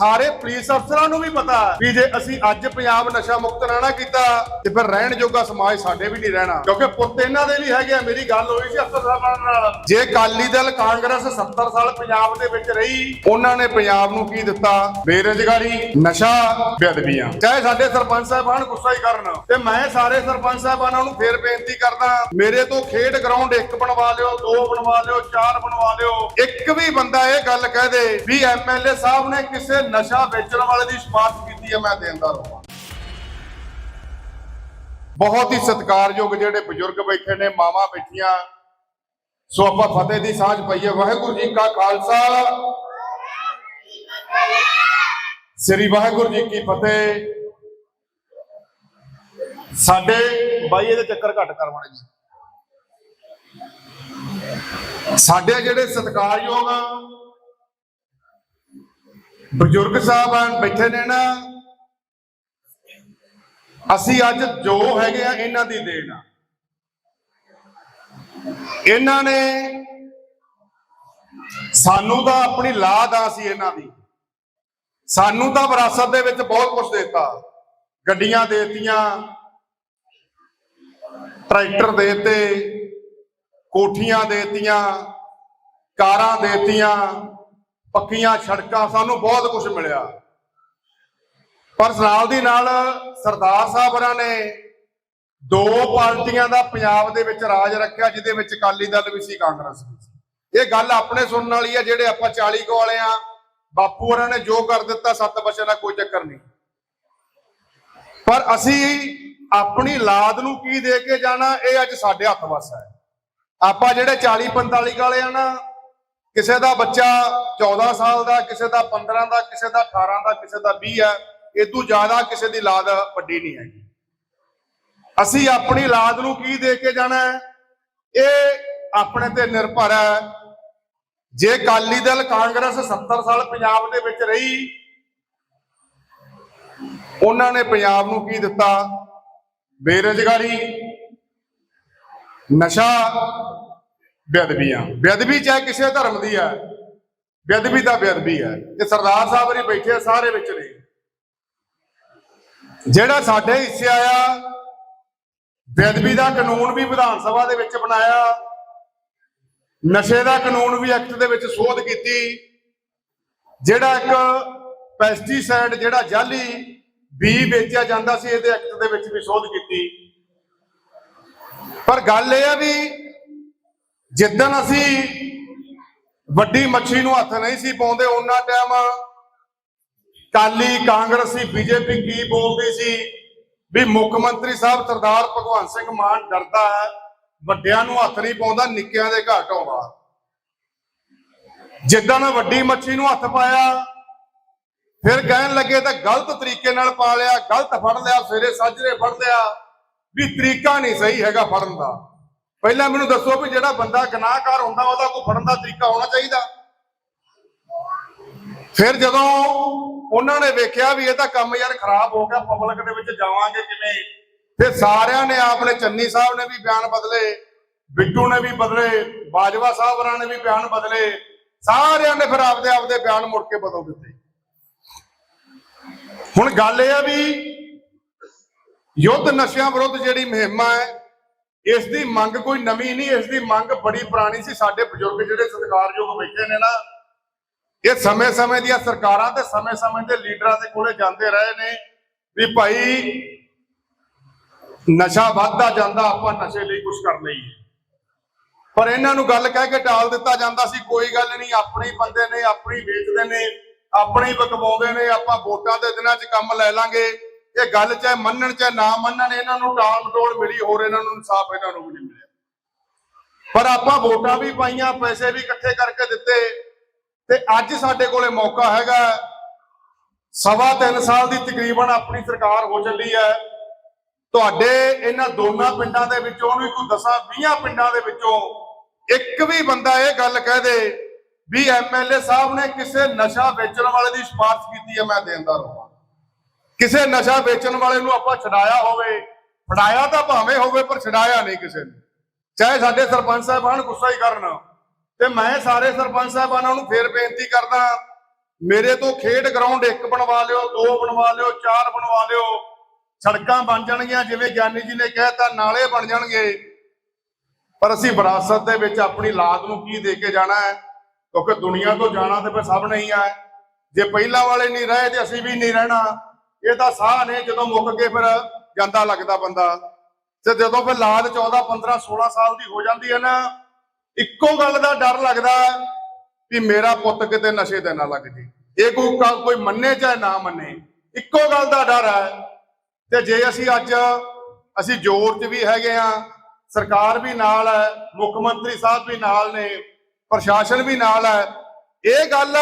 ਸਾਰੇ ਪੁਲਿਸ ਅਫਸਰਾਂ ਨੂੰ ਵੀ ਪਤਾ ਵੀ ਜੇ ਅਸੀਂ ਅੱਜ ਪੰਜਾਬ ਨਸ਼ਾ ਮੁਕਤ ਨਾ ਨਾ ਕੀਤਾ, ਤੇ ਫਿਰ ਰਹਿਣ ਜੋਗਾ ਸਮਾਜ ਸਾਡੇ ਵੀ ਨਹੀਂ ਰਹਿਣਾ। ਕਿਉਂਕਿ ਪੁੱਤ ਇਹਨਾਂ ਦੇ ਵੀ ਹੈਗੇ ਆ, ਮੇਰੀ ਗੱਲ ਹੋਈ ਸੀ ਅਫਸਰ ਸਾਹਿਬਾਨ ਨਾਲ। ਜੇ ਅਕਾਲੀ ਦਲ ਕਾਂਗਰਸ 70 ਸਾਲ ਪੰਜਾਬ ਦੇ ਵਿੱਚ ਰਹੀ, ਉਹਨਾਂ ਨੇ ਪੰਜਾਬ ਨੂੰ ਕੀ ਦਿੱਤਾ? ਬੇਰੁਜ਼ਗਾਰੀ, ਨਸ਼ਾ, ਬੇਅਦਬੀਆਂ। ਚਾਹੇ ਸਾਡੇ ਸਰਪੰਚ ਸਾਹਿਬਾਨ ਗੁੱਸਾ ਹੀ ਕਰਨ, ਤੇ ਮੈਂ ਸਾਰੇ ਸਰਪੰਚ ਸਾਹਿਬਾਨਾਂ ਨੂੰ ਫੇਰ ਬੇਨਤੀ ਕਰਦਾ, ਮੇਰੇ ਤੋਂ ਖੇਡ ਗਰਾਊਂਡ ਇੱਕ ਬਣਵਾ ਲਿਓ, ਦੋ ਬਣਵਾ ਲਿਓ, ਚਾਰ ਬਣਵਾ ਲਿਓ। ਇੱਕ ਵੀ ਬੰਦਾ ਇਹ ਗੱਲ ਕਹਿ ਦੇ ਵੀ ਐਮਐਲਏ ਸਾਹਿਬ ਨੇ ਕਿਸੇ ਨਸ਼ਾ ਵੇਚਣ ਵਾਲੇ ਦੀ ਸਿਫਾਰਸ਼ ਕੀਤੀ ਹੈ, ਮੈਂ ਦੇਂਦਾ ਰਹਾਂ ਬਹੁਤ ਹੀ ਸਤਿਕਾਰਯੋਗ ਜਿਹੜੇ ਬਜ਼ੁਰਗ ਬੈਠੇ ਨੇ, ਮਾਵਾਂ ਬੈਠੀਆਂ। ਸੋ ਆਪਾਂ ਫਤਿਹ ਦੀ ਸਾਂਝ ਪਈਏ। ਵਾਹਿਗੁਰੂ ਜੀ ਕਾ ਖਾਲਸਾ। ਸ੍ਰੀ ਵਾਹਿਗੁਰੂ ਜੀ ਕੀ ਫਤਿਹ। ਸਾਡੇ ਬਾਈ ਇਹਦੇ ਚੱਕਰ ਘੱਟ ਕਰ ਜੀ ਸਾਡੇ ਜਿਹੜੇ ਸਤਿਕਾਰਯੋਗ ਬਜ਼ੁਰਗ ਸਾਹਿਬਾਨ ਬੈਠੇ ਨੇ ਨਾ, ਅਸੀਂ ਅੱਜ ਜੋ ਹੈਗੇ ਆ, ਇਹਨਾਂ ਦੀ ਦੇਣ ਆ। ਇਹਨਾਂ ਨੇ ਸਾਨੂੰ ਤਾਂ ਆਪਣੀ ਲਾਦ ਆ ਸੀ ਇਹਨਾਂ ਦੀ। ਸਾਨੂੰ ਤਾਂ ਵਿਰਾਸਤ ਦੇ ਵਿੱਚ ਬਹੁਤ ਕੁਝ ਦਿੱਤਾ। ਗੱਡੀਆਂ ਦੇਤੀਆਂ, ਟਰੈਕਟਰ ਦੇਤੇ, ਕੋਠੀਆਂ ਦੇਤੀਆਂ, ਕਾਰਾਂ ਦੇਤੀਆਂ। ਪੱਕੀਆਂ ਸੜਕਾਂ, ਸਾਨੂੰ ਬਹੁਤ ਕੁਝ ਮਿਲਿਆ। ਪਰ ਨਾਲ ਦੀ ਨਾਲ ਸਰਦਾਰ ਸਾਹਿਬ ਹੋਰਾਂ ਨੇ ਦੋ ਪਾਰਟੀਆਂ ਦਾ ਪੰਜਾਬ ਦੇ ਵਿੱਚ ਰਾਜ ਰੱਖਿਆ, ਜਿਹਦੇ ਵਿੱਚ ਅਕਾਲੀ ਦਲ ਵੀ ਸੀ, ਕਾਂਗਰਸ ਵੀ ਸੀ। ਇਹ ਗੱਲ ਆਪਣੇ ਸੁਣਨ ਵਾਲੀ ਹੈ ਜਿਹੜੇ ਆਪਾਂ 40 ਕੋ ਵਾਲੇ ਆ, ਬਾਪੂ ਹੋਰਾਂ ਨੇ ਜੋ ਕਰ ਦਿੱਤਾ, ਸੱਤ ਬੱਚਿਆਂ ਦਾ ਕੋਈ ਚੱਕਰ ਨਹੀਂ। ਪਰ ਅਸੀਂ ਆਪਣੀ ਲਾਦ ਨੂੰ ਕੀ ਦੇ ਕੇ ਜਾਣਾ, ਇਹ ਅੱਜ ਸਾਡੇ ਹੱਥ ਵੱਸ ਹੈ। ਆਪਾਂ ਜਿਹੜੇ 40 45 ਵਾਲੇ ਆ ਨਾ ਕਿਸੇ ਦਾ ਬੱਚਾ 14 ਸਾਲ ਦਾ, ਕਿਸੇ ਦਾ 15 ਦਾ, ਕਿਸੇ ਦਾ 18 ਦਾ, ਕਿਸੇ ਦਾ 20 ਹੈ ਇਹ ਤੋਂ ਜ਼ਿਆਦਾ ਕਿਸੇ ਦੀ ਲਾਦ ਵੱਡੀ ਨਹੀਂ ਹੈਗੀ। ਅਸੀਂ ਆਪਣੀ ਲਾਦ ਨੂੰ ਕੀ ਦੇ ਕੇ ਜਾਣਾ ਹੈ? ਇਹ ਆਪਣੇ ਤੇ ਨਿਰਭਰ ਹੈ। ਜੇ ਅਕਾਲੀ ਦਲ ਕਾਂਗਰਸ 70 ਸਾਲ ਪੰਜਾਬ ਦੇ ਵਿੱਚ ਰਹੀ, ਉਹਨਾਂ ਨੇ ਪੰਜਾਬ ਨੂੰ ਕੀ ਦਿੱਤਾ? ਬੇਰੁਜ਼ਗਾਰੀ, ਨਸ਼ਾ ਬੇਅਦਬੀਆਂ ਬੇਅਦਬੀ ਚਾਹੇ ਕਿਸੇ ਧਰਮ ਦੀ ਹੈ ਬੇਅਦਬੀ ਦਾ ਬੇਅਦਬੀ ਹੈ ਤੇ ਸਰਦਾਰ ਸਾਹਿਬ ਨੇ ਬੈਠੇ ਸਾਰੇ ਵਿੱਚ ਨੇ। ਜਿਹੜਾ ਸਾਡੇ ਹਿੱਸੇ ਆਇਆ, ਬੇਅਦਬੀ ਦਾ ਕਾਨੂੰਨ ਵੀ ਵਿਧਾਨ ਸਭਾ ਦੇ ਵਿੱਚ ਬਣਾਇਆ। ਨਸ਼ੇ ਦਾ ਕਾਨੂੰਨ ਵੀ ਐਕਟ ਦੇ ਵਿੱਚ ਸੋਧ ਕੀਤੀ। ਜਿਹੜਾ ਇੱਕ ਪੈਸਟੀਸਾਈਡ ਜਿਹੜਾ ਜਾਲੀ ਬੀ ਵੇਚਿਆ ਜਾਂਦਾ ਸੀ, ਇਹਦੇ ਐਕਟ ਦੇ ਵਿੱਚ ਵੀ ਸੋਧ ਕੀਤੀ। ਪਰ ਗੱਲ ਇਹ ਆ ਵੀ ਜਿੱਦਣ ਅਸੀਂ ਵੱਡੀ ਮੱਛੀ ਨੂੰ ਹੱਥ ਨਹੀਂ ਸੀ ਪਾਉਂਦੇ, ਉਹਨਾਂ ਟਾਈਮ ਕਾਲੀ ਕਾਂਗਰਸੀ, ਬੀਜੇਪੀ ਕੀ ਬੋਲਦੀ ਸੀ? ਵੀ ਮੁੱਖ ਮੰਤਰੀ ਸਾਹਿਬ ਸਰਦਾਰ ਭਗਵੰਤ ਸਿੰਘ ਮਾਨ ਡਰਦਾ ਹੈ, ਵੱਡਿਆਂ ਨੂੰ ਹੱਥ ਨਹੀਂ ਪਾਉਂਦਾ, ਨਿੱਕਿਆਂ ਦੇ ਘਰ ਢਾਉਂਦਾ ਜਿੱਦਣ ਵੱਡੀ ਮੱਛੀ ਨੂੰ ਹੱਥ ਪਾਇਆ, ਫਿਰ ਕਹਿਣ ਲੱਗੇ ਤਾਂ ਗਲਤ ਤਰੀਕੇ ਨਾਲ ਪਾ ਲਿਆ, ਗਲਤ ਫੜ ਲਿਆ, ਸਵੇਰੇ ਸਾਜਰੇ ਫੜ ਲਿਆ, ਵੀ ਤਰੀਕਾ ਨਹੀਂ ਸਹੀ ਹੈਗਾ ਫੜਨ ਦਾ। ਪਹਿਲਾਂ ਮੈਨੂੰ ਦੱਸੋ ਵੀ ਜਿਹੜਾ ਬੰਦਾ ਗੁਨਾਹਕਾਰ ਹੁੰਦਾ, ਉਹਦਾ ਕੋਈ ਫੜਨ ਦਾ ਤਰੀਕਾ ਹੋਣਾ ਚਾਹੀਦਾ? ਫਿਰ ਜਦੋਂ ਉਹਨਾਂ ਨੇ ਵੇਖਿਆ ਵੀ ਇਹ ਤਾਂ ਕੰਮ ਯਾਰ ਖਰਾਬ ਹੋ ਗਿਆ ਪਬਲਿਕ ਦੇ ਵਿੱਚ ਜਾਵਾਂਗੇ ਕਿਵੇਂ? ਫਿਰ ਸਾਰਿਆਂ ਨੇ ਆਪਣੇ ਚੰਨੀ ਸਾਹਿਬ ਨੇ ਵੀ ਬਿਆਨ ਬਦਲੇ, ਬਿੱਟੂ ਨੇ ਵੀ ਬਦਲੇ, ਬਾਜਵਾ ਸਾਹਿਬ ਹੋਰਾਂ ਨੇ ਵੀ ਬਿਆਨ ਬਦਲੇ, ਸਾਰਿਆਂ ਨੇ ਫਿਰ ਆਪਦੇ ਆਪਦੇ ਬਿਆਨ ਮੁੜ ਕੇ ਬਦਲ ਦਿੱਤੇ। ਹੁਣ ਗੱਲ ਇਹ ਆ ਵੀ ਯੁੱਧ ਨਸ਼ਿਆਂ ਵਿਰੁੱਧ ਜਿਹੜੀ ਮੁਹਿੰਮ ਹੈ ਇਸ ਦੀ ਮੰਗ ਕੋਈ ਨਵੀਂ ਨਹੀਂ, ਇਸ ਦੀ ਮੰਗ ਬੜੀ ਪੁਰਾਣੀ ਸੀ। ਸਾਡੇ ਬਜ਼ੁਰਗ ਜਿਹੜੇ ਸਤਿਕਾਰਯੋਗ ਬੈਠੇ ਨੇ ਨਾ, ਇਹ ਸਮੇਂ-ਸਮੇਂ ਦੀਆਂ ਸਰਕਾਰਾਂ ਤੇ ਸਮੇਂ-ਸਮੇਂ ਦੇ ਲੀਡਰਾਂ ਦੇ ਕੋਲੇ ਜਾਂਦੇ ਰਹੇ ਨੇ ਵੀ ਭਾਈ, ਨਸ਼ਾ ਵੱਧਦਾ ਜਾਂਦਾ, ਆਪਾਂ ਨਸ਼ੇ ਲਈ ਕੁਝ ਕਰ ਲਈਏ ਪਰ ਇਹਨਾਂ ਨੂੰ ਗੱਲ ਕਹਿ ਕੇ ਟਾਲ ਦਿੱਤਾ ਜਾਂਦਾ ਸੀ, ਕੋਈ ਗੱਲ ਨਹੀਂ, ਆਪਣੇ ਹੀ ਬੰਦੇ ਨੇ, ਆਪਣੀ ਵੇਚਦੇ ਨੇ, ਆਪਣੇ ਹੀ ਬਕਵਾਉਂਦੇ ਨੇ, ਆਪਾਂ ਵੋਟਾਂ ਦੇ ਦਿਨਾਂ 'ਚ ਕੰਮ ਲੈ ਲਾਂਗੇ। ਇਹ ਗੱਲ ਚਾਹੇ ਮੰਨਣ ਚਾਹੇ ਨਾ ਮੰਨਣ, ਇਹਨਾਂ ਨੂੰ ਟਾਲ ਮਟੋਲ ਮਿਲੀ, ਹੋਰ ਇਹਨਾਂ ਨੂੰ ਇਨਸਾਫ ਇਹਨਾਂ ਨੂੰ ਵੀ ਨਹੀਂ ਮਿਲਿਆ। ਪਰ ਆਪਾਂ ਵੋਟਾਂ ਵੀ ਪਾਈਆਂ, ਪੈਸੇ ਵੀ ਇਕੱਠੇ ਕਰਕੇ ਦਿੱਤੇ। ਤੇ ਅੱਜ ਸਾਡੇ ਕੋਲੇ ਮੌਕਾ ਹੈਗਾ। ਸਵਾ ਤਿੰਨ ਸਾਲ ਦੀ ਤਕਰੀਬਨ ਆਪਣੀ ਸਰਕਾਰ ਹੋ ਚੱਲੀ ਹੈ। ਤੁਹਾਡੇ ਇਹਨਾਂ ਦੋਨਾਂ ਪਿੰਡਾਂ ਦੇ ਵਿੱਚੋਂ ਵੀ ਕੋਈ ਦਸਾਂ 20 ਪਿੰਡਾਂ ਦੇ ਵਿੱਚੋਂ ਇੱਕ ਵੀ ਬੰਦਾ ਇਹ ਗੱਲ ਕਹਿ ਦੇ ਵੀ ਐਮਐਲਏ ਸਾਹਿਬ ਨੇ ਕਿਸੇ ਨਸ਼ਾ ਵੇਚਣ ਵਾਲੇ ਦੀ ਸਿਫਾਰਿਸ਼ ਕੀਤੀ ਹੈ, ਮੈਂ ਦੇਂਦਾ ਰਹਾਂ ਕਿਸੇ ਨਸ਼ਾ ਵੇਚਣ ਵਾਲੇ ਨੂੰ ਆਪਾਂ ਛਡਾਇਆ ਹੋਵੇ, ਫੜਾਇਆ ਤਾਂ ਭਾਵੇਂ ਹੋਵੇ, ਪਰ ਛਡਾਇਆ ਨਹੀਂ ਕਿਸੇ ਨੇ। ਚਾਹੇ ਸਾਡੇ ਸਰਪੰਚ ਸਾਹਿਬਾਨ ਗੁੱਸਾ ਹੀ ਕਰਨ, ਤੇ ਮੈਂ ਸਾਰੇ ਸਰਪੰਚ ਸਾਹਿਬਾਨਾਂ ਨੂੰ ਫੇਰ ਬੇਨਤੀ ਕਰਦਾ, ਮੇਰੇ ਤੋਂ ਖੇਡ ਗਰਾਊਂਡ ਇੱਕ ਬਣਵਾ ਲਿਓ, ਦੋ ਬਣਵਾ ਲਿਓ, ਚਾਰ ਬਣਵਾ ਲਿਓ। ਸੜਕਾਂ ਬਣ ਜਾਣਗੀਆਂ, ਜਿਵੇਂ ਗਿਆਨੀ ਜੀ ਨੇ ਕਿਹਾ ਤਾਂ ਨਾਲੇ ਬਣ ਜਾਣਗੇ। ਪਰ ਅਸੀਂ ਵਿਰਾਸਤ ਦੇ ਵਿੱਚ ਆਪਣੀ ਲਾਦ ਨੂੰ ਕੀ ਦੇ ਕੇ ਜਾਣਾ ਹੈ? ਕਿਉਂਕਿ ਦੁਨੀਆ ਤੋਂ ਜਾਣਾ ਤੇ ਫਿਰ ਸਭ ਨਹੀਂ ਆ ਜੇ ਪਹਿਲਾਂ ਵਾਲੇ ਨਹੀਂ ਰਹੇ, ਤੇ ਅਸੀਂ ਵੀ ਨਹੀਂ ਰਹਿਣਾ। ਇਹ ਤਾਂ ਸਾਹ ਨੇ, ਜਦੋਂ ਮੁੱਕ ਕੇ ਫਿਰ ਜਾਂਦਾ ਲੱਗਦਾ ਬੰਦਾ। ਤੇ ਜਦੋਂ ਫਿਰ ਲਾਦ 14 15 16 ਸਾਲ ਦੀ ਹੋ ਜਾਂਦੀ ਹੈ ਨਾ, ਇੱਕੋ ਗੱਲ ਦਾ ਡਰ ਲੱਗਦਾ ਵੀ ਮੇਰਾ ਪੁੱਤ ਕਿਤੇ ਨਸ਼ੇ ਤੇ ਨਾ ਲੱਗ ਜੇ। ਇਹ ਕੋਈ ਕੋਈ ਮੰਨੇ ਚਾਹੇ ਨਾ ਮੰਨੇ, ਇੱਕੋ ਗੱਲ ਦਾ ਡਰ ਹੈ। ਤੇ ਜੇ ਅਸੀਂ ਅੱਜ, ਅਸੀਂ ਜ਼ੋਰ 'ਚ ਵੀ ਹੈਗੇ ਆ ਸਰਕਾਰ ਵੀ ਨਾਲ ਹੈ, ਮੁੱਖ ਮੰਤਰੀ ਸਾਹਿਬ ਵੀ ਨਾਲ ਨੇ, ਪ੍ਰਸ਼ਾਸਨ ਵੀ ਨਾਲ ਹੈ, ਇਹ ਗੱਲ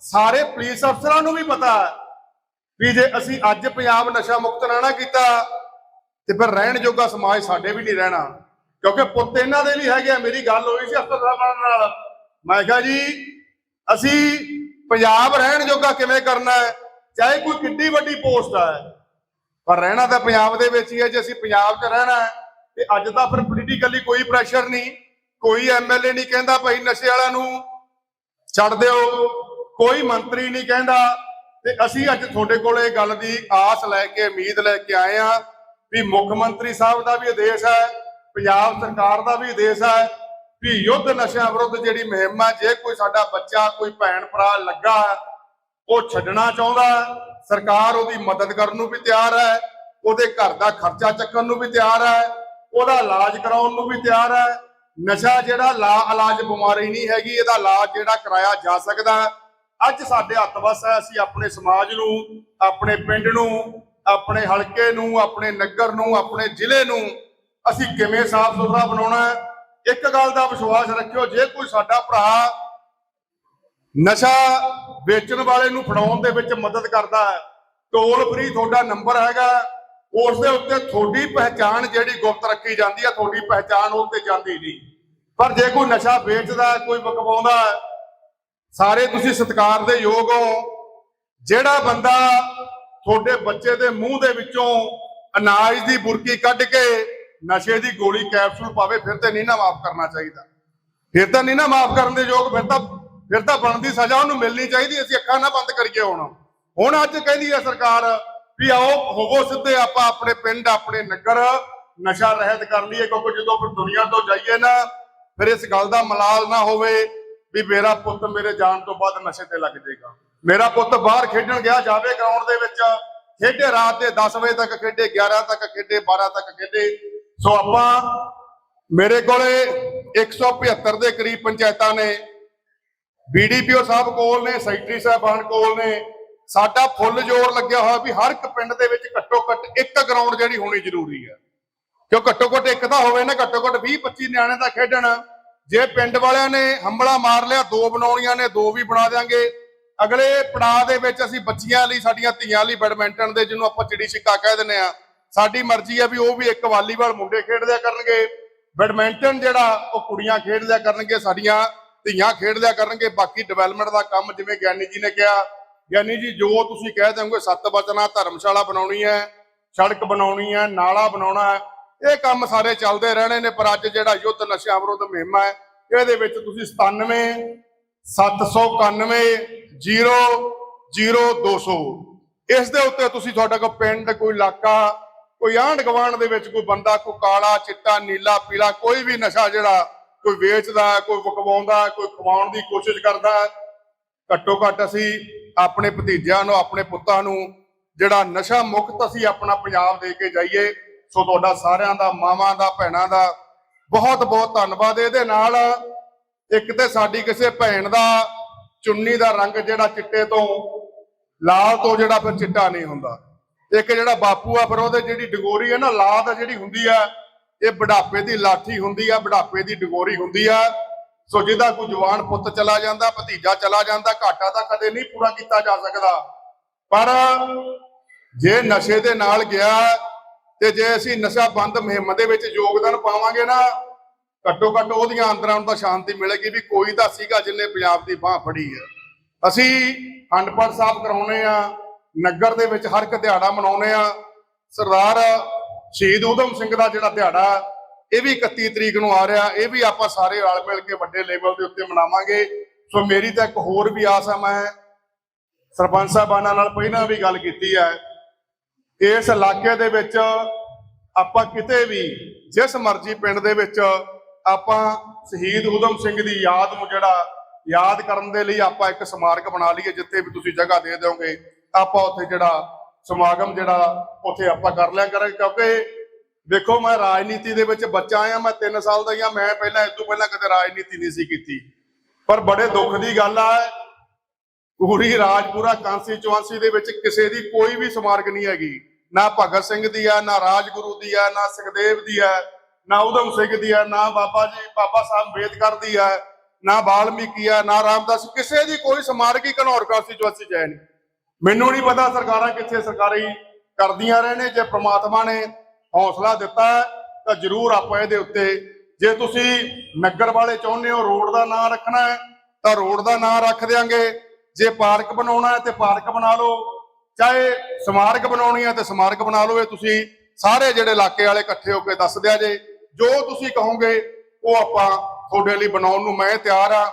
ਸਾਰੇ ਪੁਲਿਸ ਅਫਸਰਾਂ ਨੂੰ ਵੀ ਪਤਾ ਹੈ। ਵੀ ਜੇ ਅਸੀਂ ਅੱਜ ਪੰਜਾਬ ਨਸ਼ਾ ਮੁਕਤ ਨਾ ਨਾ ਕੀਤਾ, ਤੇ ਫਿਰ ਰਹਿਣ ਜੋਗਾ ਸਮਾਜ ਸਾਡੇ ਵੀ ਨਹੀਂ ਰਹਿਣਾ। ਕਿਉਂਕਿ ਪੁੱਤ ਇਹਨਾਂ ਦੇ ਵੀ ਹੈਗੇ ਆ, ਮੇਰੀ ਗੱਲ ਹੋਈ ਸੀ ਅਫਸਰ ਸਾਹਿਬਾਨ ਨਾਲ। ਮੈਂ ਕਿਹਾ ਜੀ, ਅਸੀਂ ਪੰਜਾਬ ਰਹਿਣ ਜੋਗਾ ਕਿਵੇਂ ਕਰਨਾ ਹੈ? ਚਾਹੇ ਕੋਈ ਕਿੱਡੀ ਵੱਡੀ ਪੋਸਟ ਹੈ, ਪਰ ਰਹਿਣਾ ਤਾਂ ਪੰਜਾਬ ਦੇ ਵਿੱਚ ਹੀ ਹੈ, ਜੇ ਅਸੀਂ ਪੰਜਾਬ 'ਚ ਰਹਿਣਾ ਹੈ, ਤੇ ਅੱਜ ਤਾਂ ਫਿਰ ਪੋਲੀਟੀਕਲੀ ਕੋਈ ਪ੍ਰੈਸ਼ਰ ਨਹੀਂ, ਕੋਈ ਐਮਐਲਏ ਨਹੀਂ ਕਹਿੰਦਾ ਭਾਈ ਨਸ਼ੇ ਵਾਲਿਆਂ ਨੂੰ। ਛੱਡ ਦਿਓ, ਕੋਈ ਮੰਤਰੀ ਨਹੀਂ ਕਹਿੰਦਾ। ਤੇ ਅਸੀਂ ਅੱਜ ਤੁਹਾਡੇ ਕੋਲ ਇਹ ਗੱਲ ਦੀ ਆਸ ਲੈ ਕੇ ਉਮੀਦ ਲੈ ਕੇ ਆਏ ਆ ਵੀ ਮੁੱਖ ਮੰਤਰੀ ਸਾਹਿਬ ਦਾ ਵੀ ਆਦੇਸ਼ ਹੈ ਪੰਜਾਬ ਸਰਕਾਰ ਦਾ ਵੀ ਆਦੇਸ਼ ਹੈ ਵੀ ਯੁੱਧ ਨਸ਼ਿਆਂ ਵਿਰੁੱਧ ਜਿਹੜੀ ਮੁਹਿੰਮ ਹੈ ਜੇ ਕੋਈ ਸਾਡਾ ਬੱਚਾ ਕੋਈ ਭੈਣ ਭਰਾ ਲੱਗਾ ਉਹ ਛੱਡਣਾ ਚਾਹੁੰਦਾ ਹੈ, ਸਰਕਾਰ ਉਹਦੀ ਮਦਦ ਕਰਨ ਨੂੰ ਵੀ ਤਿਆਰ ਹੈ ਉਹਦੇ ਘਰ ਦਾ ਖਰਚਾ ਚੱਕਣ ਨੂੰ ਵੀ ਤਿਆਰ ਹੈ ਉਹਦਾ ਇਲਾਜ ਕਰਾਉਣ ਨੂੰ ਵੀ ਤਿਆਰ ਹੈ। ਨਸ਼ਾ ਜਿਹੜਾ ਲਾ ਇਲਾਜ ਬਿਮਾਰੀ ਨਹੀਂ ਹੈਗੀ ਇਹਦਾ ਇਲਾਜ ਜਿਹੜਾ ਕਰਾਇਆ ਜਾ ਸਕਦਾ ਅੱਜ ਸਾਡੇ ਹੱਥ ਵਸ ਹੈ, ਅਸੀਂ ਆਪਣੇ ਸਮਾਜ ਨੂੰ, ਆਪਣੇ ਪਿੰਡ ਨੂੰ, ਆਪਣੇ ਹਲਕੇ ਨੂੰ, ਆਪਣੇ ਨਗਰ ਨੂੰ, ਆਪਣੇ ਜ਼ਿਲ੍ਹੇ ਨੂੰ ਅਸੀਂ ਕਿਵੇਂ ਸਾਫ਼ ਸੁਥਰਾ ਬਣਾਉਣਾ ਹੈ, ਇੱਕ ਗੱਲ ਦਾ ਵਿਸ਼ਵਾਸ ਰੱਖਿਓ, ਜੇ ਕੋਈ ਸਾਡਾ ਭਰਾ ਨਸ਼ਾ ਵੇਚਣ ਵਾਲੇ ਨੂੰ ਫੜਾਉਣ ਦੇ ਵਿੱਚ ਮਦਦ ਕਰਦਾ ਹੈ, ਟੋਲ ਫ੍ਰੀ ਤੁਹਾਡਾ ਨੰਬਰ ਹੈਗਾ, ਉਸ ਦੇ ਉੱਤੇ ਤੁਹਾਡੀ ਪਹਿਚਾਣ ਜਿਹੜੀ ਗੁਪਤ ਰੱਖੀ ਜਾਂਦੀ ਹੈ, ਤੁਹਾਡੀ ਪਹਿਚਾਣ ਉਹ ਤੇ ਜਾਂਦੀ ਨਹੀਂ। ਪਰ ਜੇ ਕੋਈ ਨਸ਼ਾ ਵੇਚਦਾ ਕੋਈ ਵਿਕਵਾਉਂਦਾ ਸਾਰੇ ਤੁਸੀਂ ਸਤਿਕਾਰ ਦੇ ਯੋਗ ਹੋ। ਜਿਹੜਾ ਬੰਦਾ ਤੁਹਾਡੇ ਬੱਚੇ ਦੇ ਮੂੰਹ ਦੇ ਵਿੱਚੋਂ ਅਨਾਜ ਦੀ ਬੁਰਕੀ ਕੱਢ ਕੇ ਨਸ਼ੇ ਦੀ ਗੋਲੀ ਕੈਪਸੂਲ ਪਾਵੇ, ਫਿਰ ਤੇ ਨਹੀਂ ਨਾ ਮਾਫ ਕਰਨਾ ਚਾਹੀਦਾ। ਫਿਰ ਤਾਂ ਨਹੀਂ ਨਾ ਮਾਫ ਕਰਨ ਦੇ ਯੋਗ, ਫਿਰ ਤਾਂ ਫਿਰ ਤਾਂ ਬਣਦੀ ਸਜ਼ਾ ਉਹਨੂੰ ਮਿਲਣੀ ਚਾਹੀਦੀ, ਅਸੀਂ ਅੱਖਾਂ ਨਾ ਬੰਦ ਕਰੀਏ ਹੁਣ। ਹੁਣ ਅੱਜ ਕਹਿੰਦੀ ਹੈ ਸਰਕਾਰ ਵੀ ਆਓ, ਹੋਵੋ ਸਿੱਧੇ ਆਪਾਂ ਆਪਣੇ ਪਿੰਡ, ਆਪਣੇ ਨਗਰ ਨਸ਼ਾ ਰਹਿਤ ਕਰ ਲਈਏ, ਕਿਉਂਕਿ ਜਦੋਂ ਫਿਰ ਦੁਨੀਆ ਤੋਂ ਜਾਈਏ ਨਾ, ਫਿਰ ਇਸ ਗੱਲ ਦਾ ਮਲਾਲ ਨਾ ਹੋਵੇ। ਵੀ ਮੇਰਾ ਪੁੱਤ ਮੇਰੇ ਜਾਣ ਤੋਂ ਬਾਅਦ ਨਸ਼ੇ ਤੇ ਲੱਗ ਜਾਏਗਾ। ਮੇਰਾ ਪੁੱਤ ਬਾਹਰ ਖੇਡਣ ਗਿਆ, ਜਾਵੇ ਗਰਾਊਂਡ ਦੇ ਵਿੱਚ, ਖੇਡੇ ਰਾਤ ਦੇ 10 ਵਜੇ ਤੱਕ ਖੇਡੇ 11 ਤੱਕ ਖੇਡੇ 12 ਤੱਕ ਖੇਡੇ। ਸੋ ਆਪਾਂ ਮੇਰੇ ਕੋਲੇ 175 ਦੇ ਕਰੀਬ ਪੰਚਾਇਤਾਂ ਨੇ ਬੀਡੀਪੀਓ ਸਾਹਿਬ ਕੋਲ ਨੇ, ਸੈਕਟਰੀ ਸਾਹਿਬਾਨ ਕੋਲ ਨੇ, ਸਾਡਾ ਫੁੱਲ ਜ਼ੋਰ ਲੱਗਿਆ ਹੋਇਆ ਵੀ ਹਰ ਇੱਕ ਪਿੰਡ ਦੇ ਵਿੱਚ ਘੱਟੋ ਘੱਟ ਇੱਕ ਗਰਾਊਂਡ ਜਿਹੜੀ ਹੋਣੀ ਜ਼ਰੂਰੀ ਹੈ। ਕਿਉਂ ਘੱਟੋ ਘੱਟ ਇੱਕ ਤਾਂ ਹੋਵੇ ਨਾ ਘੱਟੋ ਘੱਟ 20 25 ਨਿਆਣੇ ਦਾ ਖੇਡਣ। ਜੇ ਪਿੰਡ ਵਾਲਿਆਂ ਨੇ ਹੰਬਲਾ ਮਾਰ ਲਿਆ, ਦੋ ਬਣਾਉਣੀਆਂ ਨੇ, ਦੋ ਵੀ ਬਣਾ ਦਿਆਂਗੇ। ਅਗਲੇ ਪੜਾਅ ਦੇ ਵਿੱਚ ਅਸੀਂ ਬੱਚੀਆਂ ਲਈ, ਸਾਡੀਆਂ ਧੀਆਂ ਲਈ ਬੈਡਮਿੰਟਨ ਦੇ, ਜਿਹਨੂੰ ਆਪਾਂ ਚਿੜੀ ਛਿੱਕਾ ਕਹਿ ਦਿੰਦੇ ਆ ਸਾਡੀ ਮਰਜ਼ੀ ਹੈ ਵੀ ਉਹ ਵੀ ਇੱਕ ਵਾਲੀਬਾਲ ਮੁੰਡੇ ਖੇਡ ਲਿਆ ਕਰਨਗੇ। ਬੈਡਮਿੰਟਨ ਜਿਹੜਾ, ਉਹ ਕੁੜੀਆਂ ਖੇਡ ਲਿਆ ਕਰਨਗੇ, ਸਾਡੀਆਂ ਧੀਆਂ ਖੇਡ ਲਿਆ ਕਰਨਗੇ। ਬਾਕੀ ਡਿਵੈਲਪਮੈਂਟ ਦਾ ਕੰਮ, ਜਿਵੇਂ ਗਿਆਨੀ ਜੀ ਨੇ ਕਿਹਾ, ਗਿਆਨੀ ਜੀ, ਜੋ ਤੁਸੀਂ ਕਹਿ ਦਿਓਗੇ, ਸੱਤ ਬਚਨਾ, ਧਰਮਸ਼ਾਲਾ ਬਣਾਉਣੀ ਹੈ, ਸੜਕ ਬਣਾਉਣੀ ਹੈ, ਨਾਲਾ ਬਣਾਉਣਾ ਹੈ ਇਹ ਕੰਮ ਸਾਰੇ ਚੱਲਦੇ ਰਹਿਣੇ ਨੇ, ਪਰ ਅੱਜ ਜਿਹੜਾ ਯੁੱਧ ਨਸ਼ਿਆਂ ਵਿਰੁੱਧ ਮੁਹਿੰਮ ਹੈ, ਇਹਦੇ ਵਿੱਚ ਤੁਸੀਂ 97 791 0 0200 ਇਸ ਦੇ ਉੱਤੇ ਤੁਸੀਂ ਤੁਹਾਡਾ ਕੋਈ ਪਿੰਡ, ਕੋਈ ਇਲਾਕਾ, ਕੋਈ ਆਂਢ ਗੁਆਂਢ ਦੇ ਵਿੱਚ ਕੋਈ ਬੰਦਾ, ਕੋਈ ਕਾਲਾ, ਚਿੱਟਾ, ਨੀਲਾ, ਪੀਲਾ, ਕੋਈ ਵੀ ਨਸ਼ਾ ਜਿਹੜਾ, ਕੋਈ ਵੇਚਦਾ, ਕੋਈ ਵਿਕਵਾਉਂਦਾ, ਕੋਈ ਖਵਾਉਣ ਦੀ ਕੋਸ਼ਿਸ਼ ਕਰਦਾ, ਘੱਟੋ ਘੱਟ ਅਸੀਂ ਆਪਣੇ ਭਤੀਜਿਆਂ ਨੂੰ, ਆਪਣੇ ਪੁੱਤਾਂ ਨੂੰ, ਜਿਹੜਾ ਨਸ਼ਾ ਮੁਕਤ ਅਸੀਂ ਆਪਣਾ ਪੰਜਾਬ ਦੇ ਕੇ ਜਾਈਏ ਸੋ ਤੁਹਾਡਾ ਸਾਰਿਆਂ ਦਾ, ਮਾਵਾਂ ਦਾ, ਭੈਣਾਂ ਦਾ ਬਹੁਤ ਬਹੁਤ ਧੰਨਵਾਦ। ਇਹਦੇ ਨਾਲ ਇੱਕ ਤੇ ਸਾਡੀ ਕਿਸੇ ਭੈਣ ਦਾ ਚੁੰਨੀ ਦਾ ਰੰਗ ਜਿਹੜਾ ਚਿੱਟੇ ਤੋਂ ਲਾਲ ਤੋਂ ਜਿਹੜਾ ਫਿਰ ਚਿੱਟਾ ਨਹੀਂ ਹੁੰਦਾ। ਇੱਕ ਜਿਹੜਾ ਬਾਪੂ ਆ, ਫਿਰ ਉਹਦੇ ਜਿਹੜੀ ਡਗੋਰੀ ਹੈ ਨਾ ਲਾਦ ਆ ਜਿਹੜੀ ਹੁੰਦੀ ਆ, ਇਹ ਬੁਢਾਪੇ ਦੀ ਲਾਠੀ ਹੁੰਦੀ ਆ, ਬੁਢਾਪੇ ਦੀ ਡਗੋਰੀ ਹੁੰਦੀ ਆ। ਸੋ ਜਿਹਦਾ ਕੋਈ ਜਵਾਨ ਪੁੱਤ ਚਲਾ ਜਾਂਦਾ, ਭਤੀਜਾ ਚਲਾ ਜਾਂਦਾ, ਘਾਟਾ ਤਾਂ ਕਦੇ ਨਹੀਂ ਪੂਰਾ ਕੀਤਾ ਜਾ ਸਕਦਾ। ਪਰ ਜੇ ਨਸ਼ੇ ਦੇ ਨਾਲ ਗਿਆ ਤੇ ਜੇ ਅਸੀਂ ਨਸ਼ਾ ਬੰਦ ਮੁਹਿੰਮ ਦੇ ਵਿੱਚ ਯੋਗਦਾਨ ਪਾਵਾਂਗੇ ਨਾ, ਘੱਟੋ ਘੱਟ ਉਹਦੀਆਂ ਅੰਦਰਾਂ ਨੂੰ ਤਾਂ ਸ਼ਾਂਤੀ ਮਿਲੇਗੀ ਵੀ ਕੋਈ ਤਾਂ ਸੀਗਾ ਜਿਹਨੇ ਪੰਜਾਬ ਦੀ ਬਾਹ ਫੜੀ ਹੈ ਅਸੀਂ ਹੰਡਪੜ ਸਾਹਿਬ ਕਰਾਉਨੇ ਆ, ਨਗਰ ਦੇ ਵਿੱਚ ਹਰ ਇੱਕ ਦਿਹਾੜਾ ਮਨਾਉਨੇ ਆ। ਸਰਦਾਰ ਸ਼ਹੀਦ ਊਧਮ ਸਿੰਘ ਦਾ ਜਿਹੜਾ ਦਿਹਾੜਾ, ਇਹ ਵੀ 31 ਤਰੀਕ ਨੂੰ ਆ ਰਿਹਾ, ਇਹ ਵੀ ਆਪਾਂ ਸਾਰੇ ਰਲ ਮਿਲ ਕੇ ਵੱਡੇ ਲੈਵਲ ਦੇ ਉੱਤੇ ਮਨਾਵਾਂਗੇ। ਸੋ ਮੇਰੀ ਤਾਂ ਇੱਕ ਹੋਰ ਵੀ ਆਸ ਹੈ ਮੈਂ ਸਰਪੰਚ ਸਾਹਿਬਾਨਾਂ ਨਾਲ ਪਹਿਲਾਂ ਵੀ ਗੱਲ ਕੀਤੀ ਹੈ ਇਸ ਇਲਾਕੇ ਦੇ ਵਿੱਚ ਆਪਾਂ ਕਿਤੇ ਵੀ, ਜਿਸ ਮਰਜ਼ੀ ਪਿੰਡ ਦੇ ਵਿੱਚ ਆਪਾਂ ਸ਼ਹੀਦ ਉਦਮ ਸਿੰਘ ਦੀ ਯਾਦ ਨੂੰ ਜਿਹੜਾ ਯਾਦ ਕਰਨ ਦੇ ਲਈ ਆਪਾਂ ਇੱਕ ਸਮਾਰਕ ਬਣਾ ਲਈਏ, ਜਿੱਥੇ ਵੀ ਤੁਸੀਂ ਜਗ੍ਹਾ ਦੇ ਦਿਓਗੇ, ਆਪਾਂ ਉੱਥੇ ਜਿਹੜਾ ਸਮਾਗਮ ਜਿਹੜਾ ਉੱਥੇ ਆਪਾਂ ਕਰ ਲਿਆ ਕਰਾਂਗੇ। ਕਿਉਂਕਿ ਦੇਖੋ, ਮੈਂ ਰਾਜਨੀਤੀ ਦੇ ਵਿੱਚ ਬੱਚਾ ਆਇਆ, ਮੈਂ 3 ਸਾਲ ਦਾ ਹੀ ਹਾਂ ਮੈਂ ਪਹਿਲਾਂ ਇਸ ਤੋਂ ਪਹਿਲਾਂ ਕਦੇ ਰਾਜਨੀਤੀ ਨਹੀਂ ਸੀ ਕੀਤੀ। ਪਰ ਬੜੇ ਦੁੱਖ ਦੀ ਗੱਲ ਆ, ਪੂਰੀ ਰਾਜਪੁਰਾ ਕਾਂਸਟੀਚੁਐਂਸੀ ਦੇ ਵਿੱਚ ਕਿਸੇ ਦੀ ਕੋਈ ਵੀ ਸਮਾਰਕ ਨਹੀਂ ਹੈਗੀ। ਨਾ ਭਗਤ ਸਿੰਘ ਦੀ ਆ ਨਾ ਰਾਜਗੁਰੂ ਦੀ ਆ ਨਾ ਸੁਖਦੇਵ ਦੀ ਆ ਨਾ ਉਦਮ ਸਿੰਘ ਦੀ ਆ ਨਾ ਬਾਬਾ ਜੀ ਬਾਬਾ ਸਾਹਿਬ ਅੰਬੇਦਕਰ ਦੀ ਆ ਨਾ ਬਾਲਮੀਕੀ ਆ ਨਾ ਰਾਮਦਾਸ ਕਿਸੇ ਦੀ ਕੋਈ ਸਮਾਰਕ ਹੀ ਘਨੌਰ ਕਾਂਸਟੀਚੁਐਂਸੀ ਚ ਹੈ ਨਹੀਂ। ਮੈਨੂੰ ਨਹੀਂ ਪਤਾ ਸਰਕਾਰਾਂ ਕਿੱਥੇ ਸਰਕਾਰੀ ਕਰਦੀਆਂ ਰਹੇ ਨੇ ਜੇ ਪ੍ਰਮਾਤਮਾ ਨੇ ਹੌਸਲਾ ਦਿੱਤਾ ਹੈ, ਤਾਂ ਜ਼ਰੂਰ ਆਪਾਂ ਇਹਦੇ ਉੱਤੇ ਜੇ ਤੁਸੀਂ ਨਗਰ ਵਾਲੇ ਚਾਹੁੰਦੇ ਹੋ ਰੋਡ ਦਾ ਨਾਂ ਰੱਖਣਾ ਹੈ ਤਾਂ ਰੋਡ ਦਾ ਨਾਂ ਰੱਖ ਦਿਆਂਗੇ। ਜੇ ਪਾਰਕ ਬਣਾਉਣਾ ਹੈ ਤੇ ਪਾਰਕ ਬਣਾ ਲਓ। ਚਾਹੇ ਸਮਾਰਕ ਬਣਾਉਣੀ ਹੈ ਤੇ ਸਮਾਰਕ ਬਣਾ ਲਓ ਇਹ ਤੁਸੀਂ ਸਾਰੇ ਜਿਹੜੇ ਇਲਾਕੇ ਵਾਲੇ ਇਕੱਠੇ ਹੋ ਕੇ ਦੱਸ ਦਿਆ ਜੇ। ਜੋ ਤੁਸੀਂ ਕਹੋਗੇ, ਉਹ ਆਪਾਂ ਤੁਹਾਡੇ ਲਈ ਬਣਾਉਣ ਨੂੰ ਮੈਂ ਤਿਆਰ ਆ।